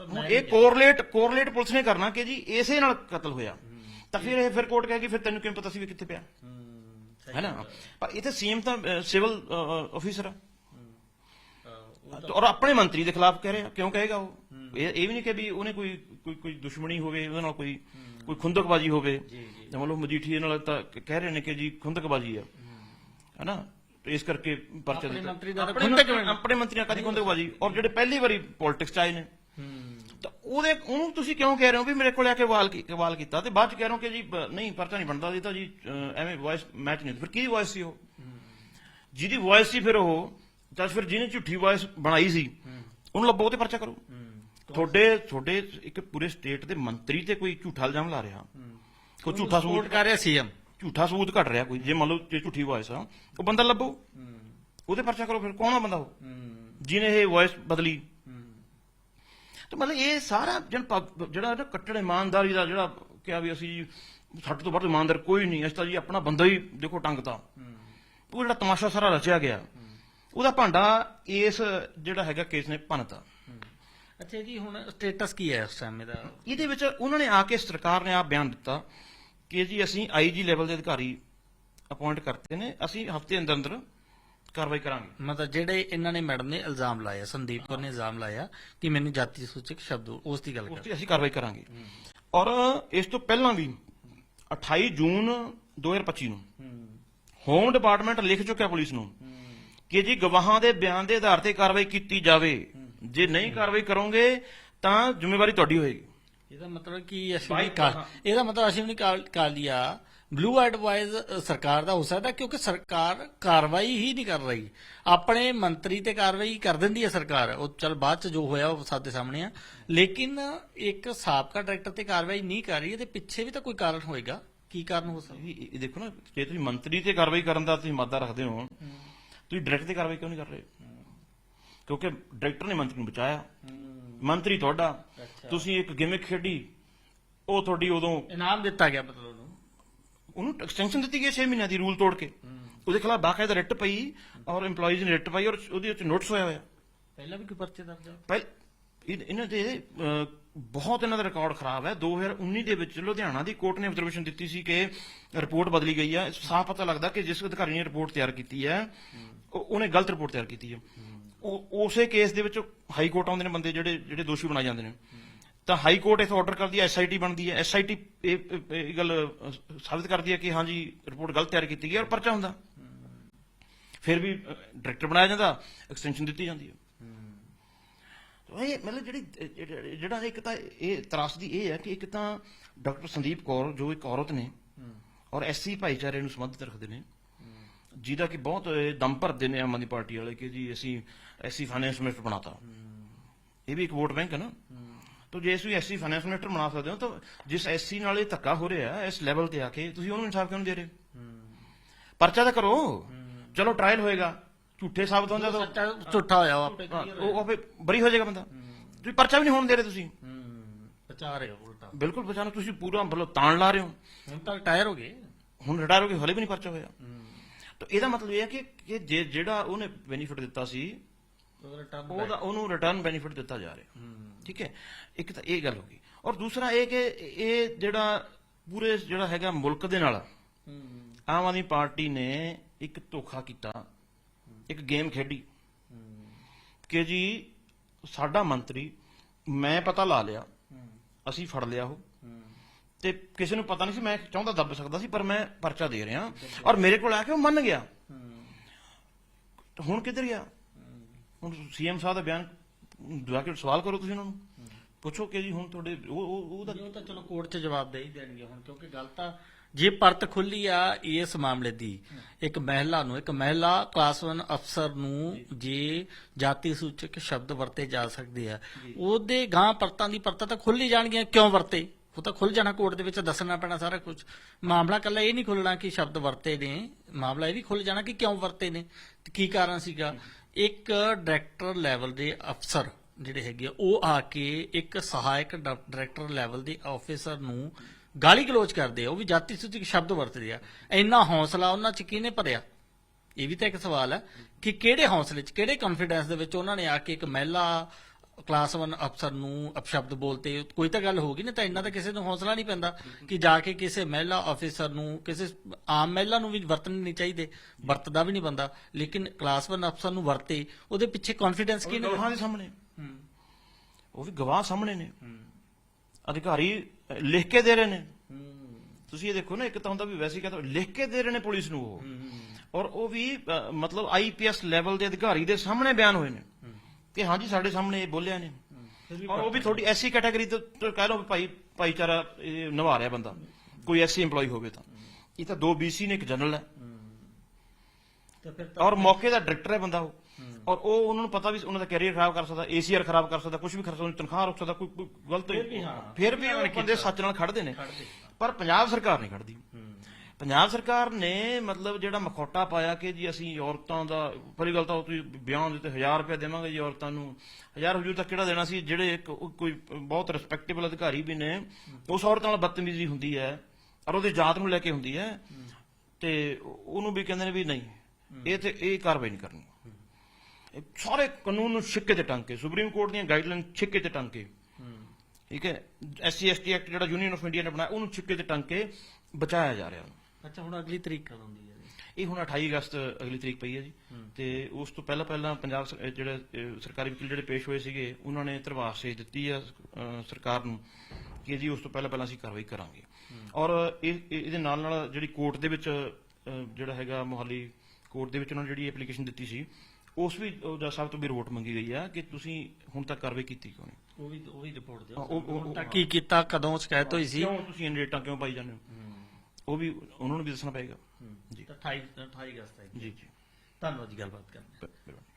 ਹੁਣ ਇਹ ਕੋਰਲੇਟ ਕੋਰਲੇਟ ਪੁਲਿਸ ਨੇ ਕਰਨਾ ਕਿ ਜੀ ਇਸੇ ਨਾਲ ਕਤਲ ਹੋਇਆ। ਤਾਂ ਫਿਰ ਇਹ ਫਿਰ ਕੋਰਟ ਕਹੇਗੀ ਫਿਰ ਤੈਨੂੰ ਕਿਵੇਂ ਪਤਾ ਸੀ ਵੀ ਕਿੱਥੇ ਪਿਆ? ਹੈ ਨਾ? ਪਰ ਇੱਥੇ ਸੀਐਮ ਤਾਂ ਸਿਵਲ ਆਫੀਸਰ ਆ। ਔਰ ਆਪਣੇ ਮੰਤਰੀ ਦੇ ਖਿਲਾਫ ਕਹਿ ਰਿਹਾ। ਕਿਉਂ ਕਹੇਗਾ ਉਹ? ਇਹ ਵੀ ਨਹੀਂ ਕਿ ਵੀ ਉਹਨੇ ਕੋਈ ਕੋਈ ਕੋਈ ਦੁਸ਼ਮਣੀ ਹੋਵੇ ਉਹਦੇ ਨਾਲ ਕੋਈ ਕੋਈ ਖੁੰਦਕਬਾਜੀ ਹੋਵੇ। ਜਿਵੇਂ ਲੋ ਮਜੀਠੀਏ ਨਾਲ ਤਾਂ ਕਹਿ ਰਹੇ ਨੇ ਕਿ ਜੀ ਖੁੰਦਕਬਾਜੀ ਆ। ਹੈਨਾ ਇਸ ਕਰਕੇ ਪਰਚਾ ਆਪਣੇ ਦਿੱਤਾ। ਮੰਤਰੀ ਦਾ ਤਾਂ ਆਪਣੇ ਮੰਤਰੀਆਂ ਕਾਦੀ ਖੁੰਦਕਬਾਜੀ ਔਰ ਜਿਹੜੇ ਪਹਿਲੀ ਵਾਰੀ ਪੋਲਿਟਿਕਸ ਚ ਆਏ ਨੇ। ਤਾਂ ਉਹਦੇ ਉਹਨੂੰ ਤੁਸੀਂ ਕਿਉਂ ਕਹਿ ਰਹੇ ਹੋ ਵੀ ਮੇਰੇ ਕੋਲ ਆ ਕੇ ਵਾਲ ਕੀ ਵਾਲ ਕੀਤਾ? ਤੇ ਬਾਅਦ ਚ ਕਹਿ ਰਹੇ ਹੋ ਕਿ ਜੀ ਨਹੀਂ ਪਰਚਾ ਨਹੀਂ ਬਣਦਾ ਤਾਂ ਜੀ। ਅਹ, ਐਵੇਂ ਵੌਇਸ ਮੈਚ ਨਹੀਂ ਫਿਰ ਕੀ ਵੌਇਸ ਸੀ ਉਹ? ਜਿਹਦੀ ਵੌਇਸ ਸੀ ਫਿਰ ਉਹ ਜਦ ਫਿਰ ਜਿਹਨੇ ਝੂਠੀ ਵੌਇਸ ਬਣਾਈ ਸੀ ਉਹਨੂੰ ਲੱਭੋ ਤੇ ਪਰਚਾ ਕਰੋ। ਤੁਹਾਡੇ ਤੁਹਾਡੇ ਇੱਕ ਪੂਰੇ ਸਟੇਟ ਦੇ ਮੰਤਰੀ ਤੇ ਕੋਈ ਝੂਠਾ ਇਲਜ਼ਾਮ ਲਾ ਰਿਹਾ। ਕੋਈ ਝੂਠਾ ਸਪੋਰਟ ਕਰ ਰਿਹਾ ਸੀਐਮ ਝੂਠਾ ਸਬੂਤ ਘਟ ਰਿਹਾ ਕੋਈ। ਜੇ ਮੰਨ ਲਓ ਜੇ ਝੂਠੀ ਵੌਇਸ ਆ ਉਹ ਬੰਦਾ ਲੱਭੋ। ਉਹਦੇ ਪਰਚਾ ਕਰੋ ਫਿਰ ਕੌਣ ਆ ਬੰਦਾ ਉਹ? ਜਿਹਨੇ ਇਹ ਵੌਇਸ ਬਦਲੀ। ਤੇ ਮਤਲਬ ਇਹ ਸਾਰਾ ਜਿਹੜਾ ਨਾ ਕੱਟੜ ਇਮਾਨਦਾਰੀ ਦਾ ਜਿਹੜਾ ਕਿਹਾ ਵੀ ਅਸੀਂ ਸਾਡੇ ਤੋਂ ਵੱਧ ਇਮਾਨਦਾਰ ਕੋਈ ਨਹੀਂ। ਅਸੀਂ ਤਾਂ ਜੀ ਆਪਣਾ ਬੰਦਾ ਹੀ ਦੇਖੋ ਟੰਗਤਾ ਉਹ ਜਿਹੜਾ ਤਮਾਸ਼ਾ ਸਾਰਾ ਰਚਿਆ ਗਿਆ। ਉਹਦਾ ਭਾਂਡਾ ਇਸ ਜਿਹੜਾ ਹੈਗਾ ਕੇਸ ਨੇ ਭੰਨਤਾ। ਅੱਛਾ ਜੀ ਹੁਣ ਸਟੇਟਸ ਕੀ ਹੈ ਇਸ ਟਾਈਮ ਇਹਦਾ? ਇਹਦੇ ਵਿੱਚ ਉਹਨਾਂ ਨੇ ਆ ਕੇ ਸਰਕਾਰ ਨੇ ਆਪ ਬਿਆਨ ਦਿੱਤਾ। ਕਿ ਜੀ ਅਸੀਂ ਆਈਜੀ ਲੈਵਲ ਦੇ ਅਧਿਕਾਰੀ ਅਪਾਇੰਟ ਕਰਤੇ ਨੇ ਅਸੀਂ ਹਫ਼ਤੇ ਅੰਦਰ ਅੰਦਰ ਕਾਰਵਾਈ ਕਰਾਂਗੇ। ਮਤਲਬ ਜਿਹੜੇ ਇਹਨਾਂ ਨੇ ਮੈਡਮ ਨੇ ਇਲਜ਼ਾਮ ਲਾਇਆ ਸੰਦੀਪ ਕੌਰ ਨੇ ਇਲਜ਼ਾਮ ਲਾਇਆ ਕਿ ਮੈਨੂੰ ਜਾਤੀ ਸੂਚਕ ਸ਼ਬਦ ਉਸ ਦੀ ਗੱਲ ਉਸ ਕਰ ਤੇ ਅਸੀਂ ਕਾਰਵਾਈ ਕਰਾਂਗੇ। ਔਰ ਇਸ ਤੋਂ ਪਹਿਲਾਂ ਵੀ 28 ਜੂਨ 2025 ਨੂੰ ਹੋਮ ਡਿਪਾਰਟਮੈਂਟ ਲਿਖ ਚੁੱਕਿਆ ਪੁਲਿਸ ਨੂੰ ਕਿ ਜੀ ਗਵਾਹਾਂ ਦੇ ਬਿਆਨ ਦੇ ਆਧਾਰ ਤੇ ਕਾਰਵਾਈ ਕੀਤੀ ਜਾਵੇ। ਜੇ ਨਹੀਂ ਕਾਰਵਾਈ ਕਰੋਗੇ ਤਾਂ ਜ਼ਿੰਮੇਵਾਰੀ ਤੁਹਾਡੀ ਹੋਏਗੀ। ਇਹਦਾ ਮਤਲਬ ਕਿ ਅਸੀਂ ਵੀ ਕਾ ਹਾਂ। ਇਹਦਾ ਮਤਲਬ ਅਸੀਂ ਵੀ ਨਹੀਂ ਕਾ ਲਿਆ। ਬਲੂ ਐਡਵਾਈਜ਼ ਸਰਕਾਰ ਦਾ ਹੋ ਸਕਦਾ ਕਿਉਂਕਿ ਸਰਕਾਰ ਕਾਰਵਾਈ ਹੀ ਨਹੀਂ ਕਰ ਰਹੀ। ਆਪਣੇ ਮੰਤਰੀ ਤੇ ਕਾਰਵਾਈ ਕਰ ਦਿੰਦੀ ਹੈ ਸਰਕਾਰ। ਉਹ ਚਲ ਬਾਅਦ ਚ ਜੋ ਹੋਇਆ ਉਹ ਸਾਡੇ ਸਾਹਮਣੇ ਆ। ਲੇਕਿਨ ਇੱਕ ਸਾਬਕਾ ਡਾਇਰੈਕਟਰ ਤੇ ਕਾਰਵਾਈ ਨਹੀਂ ਕਰ ਰਹੀ ਇਹਦੇ ਪਿੱਛੇ ਵੀ ਤਾਂ ਕੋਈ ਕਾਰਨ ਹੋਏਗਾ। ਕੀ ਕਾਰਨ ਹੋ ਸਕਦਾ? ਇਹ ਇਹ ਦੇਖੋ ਨਾ ਜੇ ਤੁਸੀਂ ਮੰਤਰੀ ਤੇ ਕਾਰਵਾਈ ਕਰਨ ਦਾ ਤੁਸੀਂ ਮਾਦਾ ਰੱਖਦੇ ਹੋ ਤੁਸੀਂ ਡਾਇਰੈਕਟ ਤੇ ਕਾਰਵਾਈ ਕਿਉਂ ਨਹੀਂ ਕਰ ਰਹੇ? ਕਿਉਂਕਿ ਡਾਇਰੈਕਟਰ ਨੇ ਮੰਤਰੀ ਨੂੰ ਬਚਾਇਆ। ਮੰਤਰੀ ਤੁਹਾਡਾ ਤੁਸੀਂ ਇੱਕ ਗਿਮਿਕ ਖੇਡੀ ਉਹ ਤੁਹਾਡੀ ਉਦੋਂ ਇਨਾਮ ਦਿੱਤਾ ਗਿਆ ਮਤਲਬ ਉਹਨੂੰ। ਉਹਨੂੰ ਐਕਸਟੈਂਸ਼ਨ ਦਿੱਤੀ ਗਈ 6 ਮਹੀਨਿਆਂ ਦੀ ਰੂਲ ਤੋੜ ਕੇ। ਉਹਦੇ ਖਿਲਾਫ ਬਾਕਾਇਦਾ ਰਿਟ ਪਈ ਔਰ EMPLOYEES ਨੇ ਰਿਟ ਪਾਈ ਔਰ ਉਹਦੇ ਵਿੱਚ ਨੋਟਿਸ ਹੋਇਆ ਹੋਇਆ। ਪਹਿਲਾਂ ਵੀ ਕੋਈ ਪਰਚੇ ਦਰਜ ਆ ਪਹਿਲ ਇਹ- ਇਹਨਾਂ ਦੇ ਅਹ, ਬਹੁਤ ਇਹਨਾਂ ਦਾ ਰਿਕਾਰਡ ਖਰਾਬ ਹੈ। 2019 ਦੇ ਵਿੱਚ ਲੁਧਿਆਣਾ ਦੀ ਕੋਰਟ ਨੇ ਆਬਜ਼ਰਵੇਸ਼ਨ ਦਿੱਤੀ ਸੀ ਕਿ ਰਿਪੋਰਟ ਬਦਲੀ ਗਈ ਹੈ। ਸਾਫ਼ ਪਤਾ ਲੱਗਦਾ ਕਿ ਜਿਸ ਅਧਿਕਾਰੀ ਨੇ ਰਿਪੋਰਟ ਤਿਆਰ ਕੀਤੀ ਹੈ ਉਹ- ਉਹਨੇ ਗਲਤ ਰਿਪੋਰਟ ਤਿਆਰ ਕੀਤੀ ਹੈ। ਉਹ ਉਸੇ ਕੇਸ ਦੇ ਵਿੱਚ ਹਾਈ ਕੋਰਟ ਆਉਂਦੇ ਨੇ ਬੰਦੇ ਜਿਹੜੇ ਜਿਹੜੇ ਦੋਸ਼ੀ ਬਣਾਏ ਜਾਂਦੇ ਨੇ। ਤਾਂ ਹਾਈ ਕੋਰਟ ਇਸ ਆਰਡਰ ਕਰਦੀ ਹੈ ਐਸਆਈਟੀ ਬਣਦੀ ਹੈ। ਐਸਆਈਟੀ ਇਹ ਇਹ ਗੱਲ ਅਹ, ਸਾਬਿਤ ਕਰਦੀ ਹੈ ਕਿ ਹਾਂਜੀ ਰਿਪੋਰਟ ਗਲਤ ਤਿਆਰ ਕੀਤੀ ਗਈ ਹੈ ਔਰ ਪਰਚਾ ਹੁੰਦਾ। ਫਿਰ ਵੀ ਡਾਇਰੈਕਟਰ ਬਣਾਇਆ ਜਾਂਦਾ ਐਕਸਟੈਂਸ਼ਨ ਦਿੱਤੀ ਜਾਂਦੀ ਹੈ। ਇਹ ਮਤਲਬ ਜਿਹੜੀ ਜਿਹੜੀ- ਇੱਕ ਤਾਂ ਇਹ ਤਰਾਸਦੀ ਇਹ ਹੈ ਕਿ ਇੱਕ ਤਾਂ ਡਾਕਟਰ ਸੰਦੀਪ ਕੌਰ ਜੋ ਇੱਕ ਔਰਤ ਨੇ ਔਰ ਐਸਸੀ ਭਾਈਚਾਰੇ ਨੂੰ ਸੰਬੰਧਿਤ ਰੱਖਦੇ ਨੇ। ਜਿਹਦਾ ਕਿ ਬਹੁਤ ਦਮ ਭਰਦੇ ਨੇ ਆਮ ਆਦਮੀ ਪਾਰਟੀ ਵਾਲੇ ਕਿ ਜੀ ਅਸੀਂ ਐਸਸੀ ਫਾਈਨੈਂਸ ਮਿਨਿਸਟਰ ਬਣਾਤਾ। ਇਹ ਵੀ ਇੱਕ ਵੋਟ ਬੈਂਕ ਹੈ ਨਾ। ਤਾਂ ਜੇ ਅਸੀਂ ਐਸਸੀ ਫਾਈਨੈਂਸ ਮਿਨਿਸਟਰ ਬਣਾ ਸਕਦੇ ਹੋ ਤਾਂ ਜਿਸ ਐਸਸੀ ਨਾਲ ਇਹ ਧੱਕਾ ਹੋ ਰਿਹਾ ਇਸ ਲੈਵਲ ਤੇ ਆ ਕੇ ਤੁਸੀਂ ਉਹਨੂੰ ਇਨਸਾਫ ਕਿਉਂ ਨਹੀਂ ਦੇ ਰਹੇ? ਪਰਚਾ ਤਾਂ ਕਰੋ। ਚਲੋ ਟ੍ਰਾਇਲ ਹੋਏਗਾ। ਝੂਠੇ ਸਾਬਤ ਹੁੰਦੇ ਤਾਂ ਸੱਚਾ ਝੂਠਾ ਹੋਇਆ ਉਹ ਉਹ ਆਪੇ ਬਰੀ ਹੋ ਜਾਏਗਾ ਬੰਦਾ। ਤੁਸੀਂ ਪਰਚਾ ਵੀ ਨਹੀਂ ਹੋਣ ਦੇ ਰਹੇ ਤੁਸੀਂ। ਹੂੰ ਬਚਾ ਰਹੇ ਹੋ ਉਲਟਾ। ਬਿਲਕੁਲ ਬਚਾਣਾ ਤੁਸੀਂ ਪੂਰਾ ਮਤਲਬ ਤਾਣ ਲਾ ਰਹੇ ਹੋ। ਹੁਣ ਤਾਂ ਰਿਟਾਇਰ ਹੋ ਗਏ। ਹੁਣ ਰਿਟਾਇਰ ਹੋ ਕੇ ਹਲੇ ਵੀ ਨਹੀਂ ਪਰਚਾ ਹੋਇਆ। ਤਾਂ ਇਹਦਾ ਮਤਲਬ ਇਹ ਹੈ ਕਿ ਕਿ ਜੇ ਜਿਹੜਾ ਉਹਨੇ ਬੈਨੀਫਿਟ ਦਿੱਤਾ ਸੀ ਉਹਦਾ ਉਹਨੂੰ ਰਿਟਰਨ ਬੈਨੀਫਿਟ ਦਿੱਤਾ ਜਾ ਰਿਹਾ। ਠੀਕ ਹੈ? ਇੱਕ ਤਾਂ ਇਹ ਗੱਲ ਹੋ ਗਈ। ਔਰ ਦੂਸਰਾ ਇਹ ਕਿ ਇਹ ਜਿਹੜਾ ਪੂਰੇ ਜਿਹੜਾ ਹੈਗਾ ਮੁਲਕ ਦੇ ਨਾਲ ਆਮ ਆਦਮੀ ਪਾਰਟੀ ਨੇ ਇੱਕ ਧੋਖਾ ਕੀਤਾ। ਇੱਕ ਗੇਮ ਖੇਡੀ ਕਿ ਜੀ ਸਾਡਾ ਮੰਤਰੀ, ਮੈਂ ਪਤਾ ਲਾ ਲਿਆ, ਅਸੀਂ ਫੜ ਲਿਆ ਉਹ। ਤੇ ਕਿਸੇ ਨੂੰ ਪਤਾ ਨਹੀਂ ਸੀ, ਮੈਂ ਚਾਹੁੰਦਾ ਦੱਬ ਸਕਦਾ ਸੀ, ਪਰ ਮੈਂ ਪਰਚਾ ਦੇ ਰਿਹਾ। ਔਰ ਮੇਰੇ ਕੋਲ ਆ ਕੇ ਉਹ ਮੰਨ ਗਿਆ। ਹੁਣ ਕਿੱਧਰ ਗਿਆ? ਹੁਣ ਸੀਐਮ ਸਾਹਿਬ ਦਾ ਬਿਆਨ ਜਾ ਕੇ ਸਵਾਲ ਕਰੋ ਤੁਸੀਂ ਉਹਨਾਂ ਨੂੰ। ਪੁੱਛੋ ਕਿ ਜੀ ਹੁਣ ਤੁਹਾਡੇ ਉਹ ਉਹ- ਉਹਦਾ ਉਹ ਤਾਂ ਚਲੋ ਕੋਰਟ 'ਚ ਜਵਾਬ ਦੇ ਹੀ ਦੇਣਗੇ ਹੁਣ, ਕਿਉਂਕਿ ਗੱਲ ਤਾਂ ਜੇ ਪਰਤ ਖੁੱਲੀ ਆ ਇਸ ਮਾਮਲੇ ਦੀ ਇੱਕ ਮਹਿਲਾ ਨੂੰ ਇੱਕ ਮਹਿਲਾ ਕਲਾਸ 1 ਅਫਸਰ ਨੂੰ ਜੇ। ਜਾਤੀ ਸੂਚਕ ਸ਼ਬਦ ਵਰਤੇ ਜਾ ਸਕਦੇ ਆ ਉਹਦੇ ਗਾਂ ਪਰਤਾਂ ਦੀ ਪਰਤਾਂ ਤਾਂ ਖੁੱਲ ਹੀ ਜਾਣਗੀਆਂ ਕਿਉਂ ਵਰਤੇ? ਉਹ ਤਾਂ ਖੁੱਲ ਜਾਣਾ ਕੋਰਟ ਦੇ ਵਿੱਚ ਦੱਸਣਾ ਪੈਣਾ ਸਾਰਾ ਕੁਝ ਮਾਮਲਾ ਕੱਲਾ ਇਹ ਨਹੀਂ ਖੁੱਲਣਾ ਕਿ ਸ਼ਬਦ ਵਰਤੇ ਨੇ ਮਾਮਲਾ ਇਹ ਵੀ ਖੁੱਲ ਜਾਣਾ ਕਿ ਕਿਉਂ ਵਰਤੇ ਨੇ ਤੇ ਕੀ ਕਾਰਨ ਸੀਗਾ? ਇੱਕ ਡਾਇਰੈਕਟਰ ਲੈਵਲ ਦੇ ਅਫਸਰ ਜਿਹੜੇ ਹੈਗੇ ਆ, ਉਹ ਆ ਕੇ ਇੱਕ ਸਹਾਇਕ ਡਾਇਰੈਕਟਰ ਲੈਵਲ ਦੇ ਆਫੀਸਰ ਨੂੰ ਗਾਲੀ ਗਲੋਚ ਕਰਦੇ ਆ ਉਹ ਵੀ ਜਾਤੀ ਸੂਚਕ ਸ਼ਬਦ ਵਰਤਦੇ ਆ। ਇੰਨਾ ਹੌਸਲਾ ਉਹਨਾਂ 'ਚ ਕਿਹਨੇ ਭਰਿਆ? ਇਹ ਵੀ ਤਾਂ ਇੱਕ ਸਵਾਲ ਹੈ ਕਿ ਕਿਹੜੇ ਹੌਸਲੇ 'ਚ ਕਿਹੜੇ ਕੌਨਫੀਡੈਂਸ ਦੇ ਵਿੱਚ ਉਹਨਾਂ ਨੇ ਆ ਕੇ ਇੱਕ ਮਹਿਲਾ ਕਲਾਸ 1 ਅਫਸਰ ਨੂੰ ਅਪਸ਼ਬਦ ਬੋਲਤੇ? ਕੋਈ ਤਾਂ ਗੱਲ ਹੋਗੀ ਨਾ ਤਾਂ ਇੰਨਾ ਤਾਂ ਕਿਸੇ ਨੂੰ ਹੌਸਲਾ ਨਹੀਂ ਪੈਂਦਾ ਕਿ ਜਾ ਕੇ ਕਿਸੇ ਮਹਿਲਾ ਅਫਸਰ ਨੂੰ ਕਿਸੇ ਆਮ ਮਹਿਲਾ ਨੂੰ ਵੀ ਵਰਤਣੇ ਨਹੀਂ ਚਾਹੀਦੇ ਵਰਤਦਾ ਵੀ ਨਹੀਂ ਬੰਦਾ। ਲੇਕਿਨ ਕਲਾਸ 1 ਅਫਸਰ ਨੂੰ ਵਰਤੇ ਉਹਦੇ ਪਿੱਛੇ ਕੌਨਫੀਡੈਂਸ ਉਹ ਕਿਹਨੇ ਗਵਾਹਾਂ ਦੇ ਸਾਹਮਣੇ। ਹੂੰ। ਉਹ ਵੀ ਗਵਾਹ ਸਾਹਮਣੇ ਨੇ। ਅਧਿਕਾਰੀ ਲਿਖ ਕੇ ਦੇ ਰਹੇ ਨੇ। ਤੁਸੀਂ ਇਹ ਦੇਖੋ ਨਾ ਇੱਕ ਤਾਂ ਹੁੰਦਾ ਵੀ ਵੈਸੇ ਹੀ ਕਹਿੰਦਾ ਲਿਖ ਕੇ ਦੇ ਰਹੇ ਨੇ ਪੁਲਿਸ ਨੂੰ ਉਹ। ਔਰ ਉਹ ਵੀ ਮਤਲਬ ਆਈਪੀਐਸ ਲੈਵਲ ਦੇ ਅਧਿਕਾਰੀ ਦੇ ਸਾਹਮਣੇ ਬਿਆਨ ਹੋਏ ਨੇ ਕਿ ਹਾਂਜੀ ਸਾਡੇ ਸਾਹਮਣੇ ਇਹ ਬੋਲਿਆ ਨੇ। ਔਰ ਉਹ ਵੀ ਤੁਹਾਡੀ ਐਸੀ ਕੈਟਾਗਰੀ ਤੋਂ ਕਹਿ ਲਓ ਭਾਈ ਭਾਈਚਾਰਾ ਇਹ ਨਿਭਾ ਰਿਹਾ ਬੰਦਾ। ਕੋਈ ਐਸੀ EMPLOYE ਹੋਵੇ ਤਾਂ। ਇਹ ਤਾਂ ਦੋ ਬੀਸੀ ਨੇ ਇੱਕ ਜਨਰਲ ਹੈ। ਤੇ ਫਿਰ ਔਰ ਮੌਕੇ ਦਾ ਡਾਇਰੈਕਟਰ ਹੈ ਬੰਦਾ ਉਹ। ਔਰ ਉਹ ਉਹਨਾਂ ਨੂੰ ਪਤਾ ਵੀ ਉਹਨਾਂ ਦਾ ਕੈਰੀਅਰ ਖਰਾਬ ਕਰ ਸਕਦਾ ਏਸੀਆਰ ਖਰਾਬ ਕਰ ਸਕਦਾ ਕੁਝ ਵੀ ਕਰ ਸਕਦਾ ਤਨਖਾਹ ਰੁਕ ਸਕਦਾ ਕੋਈ ਕੋਈ ਗਲਤ ਫਿਰ ਵੀ ਹਾਂ। ਫਿਰ ਵੀ ਉਹ ਬੰਦੇ ਸੱਚ ਨਾਲ ਖੜਦੇ ਨੇ। ਪਰ ਪੰਜਾਬ ਸਰਕਾਰ ਨਹੀਂ ਖੜਦੀ। ਪੰਜਾਬ ਸਰਕਾਰ ਨੇ ਮਤਲਬ ਜਿਹੜਾ ਮਖੌਟਾ ਪਾਇਆ ਕਿ ਜੀ ਅਸੀਂ ਔਰਤਾਂ ਦਾ ਪਹਿਲੀ ਗੱਲ ਤਾਂ ਤੁਸੀਂ ਬਿਆਨ ਦਿੱਤੇ 1000 ਰੁਪਏ ਦੇਵਾਂਗੇ ਜੀ ਔਰਤਾਂ ਨੂੰ। 1000 ਹਜੂਰ ਤੱਕ ਕਿਹੜਾ ਦੇਣਾ ਸੀ? ਜਿਹੜੇ ਕੋਈ ਬਹੁਤ ਰਿਸਪੈਕਟੇਬਲ ਅਧਿਕਾਰੀ ਵੀ ਨੇ ਉਸ ਔਰਤਾਂ ਨਾਲ ਬਦਤਮੀਜ਼ੀ ਹੁੰਦੀ ਹੈ ਔਰ ਉਹਦੀ ਜਾਤ ਨੂੰ ਲੈ ਕੇ ਹੁੰਦੀ ਹੈ। ਤੇ ਉਹਨੂੰ ਵੀ ਕਹਿੰਦੇ ਨੇ ਵੀ ਨਹੀਂ ਇਹ ਤੇ ਇਹ ਕਾਰਵਾਈ ਨਹੀਂ ਕਰਨੀ। ਸਾਰੇ ਕਾਨੂੰਨ ਨੂੰ ਛਿੱਕੇ ਤੇ ਟੰਗ ਕੇ ਸੁਪਰੀਮ ਕੋਰਟ ਦੀਆਂ ਗਾਈਡਲਾਈਨ ਛਿੱਕੇ ਤੇ ਟੰਗ ਕੇ ਠੀਕ ਹੈ? ਐਸਸੀ ਐਸਟੀ ਐਕਟ ਜਿਹੜਾ ਯੂਨੀਅਨ ਆਫ ਇੰਡੀਆ ਨੇ ਬਣਾਇਆ ਉਹਨੂੰ ਛਿੱਕੇ ਤੇ ਟੰਗ ਕੇ ਬਚਾਇਆ ਜਾ ਰਿਹਾ। ਅੱਛਾ ਹੁਣ ਅਗਲੀ ਤਰੀਕ ਕਦੋਂ ਦੀ ਹੈ? ਇਹ ਹੁਣ 28 ਅਗਸਤ ਅਗਲੀ ਤਰੀਕ ਪਈ ਹੈ ਜੀ। ਤੇ ਉਸ ਤੋਂ ਪਹਿਲਾਂ ਪਹਿਲਾਂ ਪੰਜਾਬ ਜਿਹੜੇ ਸਰਕਾਰੀ ਵਕੀਲ ਜਿਹੜੇ ਪੇਸ਼ ਹੋਏ ਸੀਗੇ ਉਹਨਾਂ ਨੇ ਧਰਵਾਸ ਸੇ ਦਿੱਤੀ ਹੈ ਅਹ, ਸਰਕਾਰ ਨੂੰ ਕਿ ਜੀ ਉਸ ਤੋਂ ਪਹਿਲਾਂ ਪਹਿਲਾਂ ਅਸੀਂ ਕਾਰਵਾਈ ਕਰਾਂਗੇ। ਔਰ ਇਹ ਇਹ- ਇਹਦੇ ਨਾਲ ਨਾਲ ਜਿਹੜੀ ਕੋਰਟ ਦੇ ਵਿੱਚ ਜਿਹੜਾ ਹੈਗਾ ਮੋਹਾਲੀ ਕੋਰਟ ਦੇ ਵਿੱਚ ਉਹਨਾਂ ਨੇ ਜਿਹੜੀ ਐਪਲੀਕੇਸ਼ਨ ਦਿੱਤੀ ਸੀ ਉਸ ਵੀ ਜੱਜ ਸਾਹਿਬ ਤੋਂ ਵੀ ਰਿਪੋਰਟ ਮੰਗੀ ਗਈ ਆ ਕਿ ਤੁਸੀਂ ਹੁਣ ਤੱਕ ਕਾਰਵਾਈ ਕੀਤੀ ਕਿਉਂ ਨਹੀਂ? ਉਹ ਵੀ ਉਹ ਵੀ ਰਿਪੋਰਟ ਦਿਓ। ਹੁਣ ਤੱਕ ਕੀ ਕੀਤਾ ਕਦੋਂ ਸ਼ਿਕਾਇਤ ਹੋਈ ਸੀ? ਕਿਉਂ ਤੁਸੀਂ ਇੰਨੇ ਡੇਟਾਂ ਕਿਉਂ ਪਾਈ ਜਾਂਦੇ ਹੋ? ਉਹ ਵੀ ਉਹਨਾਂ ਨੂੰ ਵੀ ਦੱਸਣਾ ਪਏਗਾ। ਜੀ। ਤਾਂ 28 28 ਅਗਸਤ ਹੈ ਜੀ ਜੀ। ਧੰਨਵਾਦ ਜੀ ਗੱਲਬਾਤ ਕਰਨ।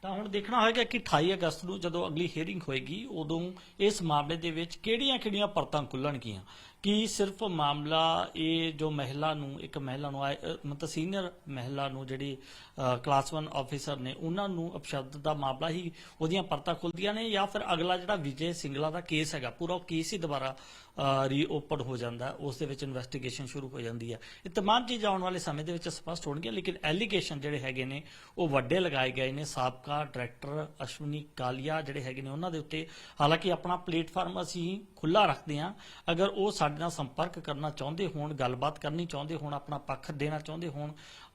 ਤਾਂ ਹੁਣ ਦੇਖਣਾ ਹੋਏਗਾ ਕਿ 28 ਅਗਸਤ ਨੂੰ ਜਦੋਂ ਅਗਲੀ ਹੀਅਰਿੰਗ ਹੋਏਗੀ, ਉਦੋਂ ਇਸ ਮਾਮਲੇ ਦੇ ਵਿੱਚ ਕਿਹੜੀਆਂ-ਕਿਹੜੀਆਂ ਪਰਤਾਂ ਖੁੱਲਣਗੀਆਂ? ਕਿ ਸਿਰਫ ਮਾਮਲਾ ਇਹ ਜੋ ਮਹਿਲਾ ਨੂੰ, ਇੱਕ ਮਹਿਲਾ ਨੂੰ ਮਤਲਬ ਸੀਨੀਅਰ ਮਹਿਲਾ ਨੂੰ ਜਿਹੜੀ ਕਲਾਸ 1 ਆਫੀਸਰ ਨੇ, ਉਹਨਾਂ ਨੂੰ ਅਪਸ਼ਬਦ ਦਾ ਮਾਮਲਾ ਹੀ ਉਹਦੀਆਂ ਪਰਤਾਂ ਖੁੱਲਦੀਆਂ ਨੇ ਜਾਂ ਫਿਰ ਅਗਲਾ ਜਿਹੜਾ ਵਿਜੇ ਸਿੰਗਲਾ ਦਾ ਕੇਸ ਹੈਗਾ, ਪੂਰਾ ਉਹ ਕੇਸ ਹੀ ਦੁਬਾਰਾ ਰੀਓਪਨ ਹੋ ਜਾਂਦਾ, ਉਸ ਦੇ ਵਿੱਚ ਇਨਵੈਸਟੀਗੇਸ਼ਨ ਸ਼ੁਰੂ ਹੋ ਜਾਂਦੀ ਹੈ। ਇਹ ਤਮਾਮ ਚੀਜ਼ਾਂ ਆਉਣ ਵਾਲੇ ਸਮੇਂ ਦੇ ਵਿੱਚ ਸਪਸ਼ਟ ਹੋਣਗੀਆਂ, ਲੇਕਿਨ ਐਲੀਗੇਸ਼ਨ ਜਿਹੜੇ ਹੈਗੇ ਨੇ, ਉਹ ਵੱਡੇ ਲਗਾਏ ਗਏ ਨੇ, ਸਾਬਕਾ ਡਾਇਰੈਕਟਰ ਅਸ਼ਵਨੀ ਕਾਲੀਆ ਜਿਹੜੇ ਹੈਗੇ ਨੇ ਉਹਨਾਂ ਦੇ ਉੱਤੇ ਹਾਲਾਂਕਿ ਆਪਣਾ ਪਲੇਟਫਾਰਮ ਅਸੀਂ ਖੁੱਲਾ ਰੱਖਦੇ ਹਾਂ। ਅਗਰ ਉਹ ਸਾਡੇ ਨਾਲ ਸੰਪਰਕ ਕਰਨਾ ਚਾਹੁੰਦੇ ਹੋਣ, ਗੱਲਬਾਤ ਕਰਨੀ ਚਾਹੁੰਦੇ ਹੋਣ, ਆਪਣਾ ਪੱਖ ਦੇਣਾ ਚਾਹੁੰਦੇ ਹੋਣ,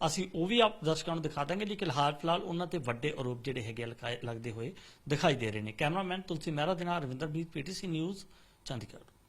ਅਸੀਂ ਉਹ ਵੀ ਆਪ ਦਰਸ਼ਕਾਂ ਨੂੰ ਦਿਖਾ ਦਾਂਗੇ। ਲੇਕਿਨ ਹਾਲ ਫਿਲਹਾਲ ਉਹਨਾਂ ਤੇ ਵੱਡੇ ਆਰੋਪ ਜਿਹੜੇ ਹੈਗੇ ਆ ਲੱਗਦੇ ਹੋਏ ਦਿਖਾਈ ਦੇ ਰਹੇ ਨੇ। ਕੈਮਰਾਮੈਨ ਤੁਲਸੀ ਮਹਿਰਾ ਦੇ ਨਾਲ ਰਵਿੰਦਰ ਬੀਤ ਪੀਟੀਸੀ ਨਿਊਜ਼ ਚੰਡੀਗੜ੍ਹ।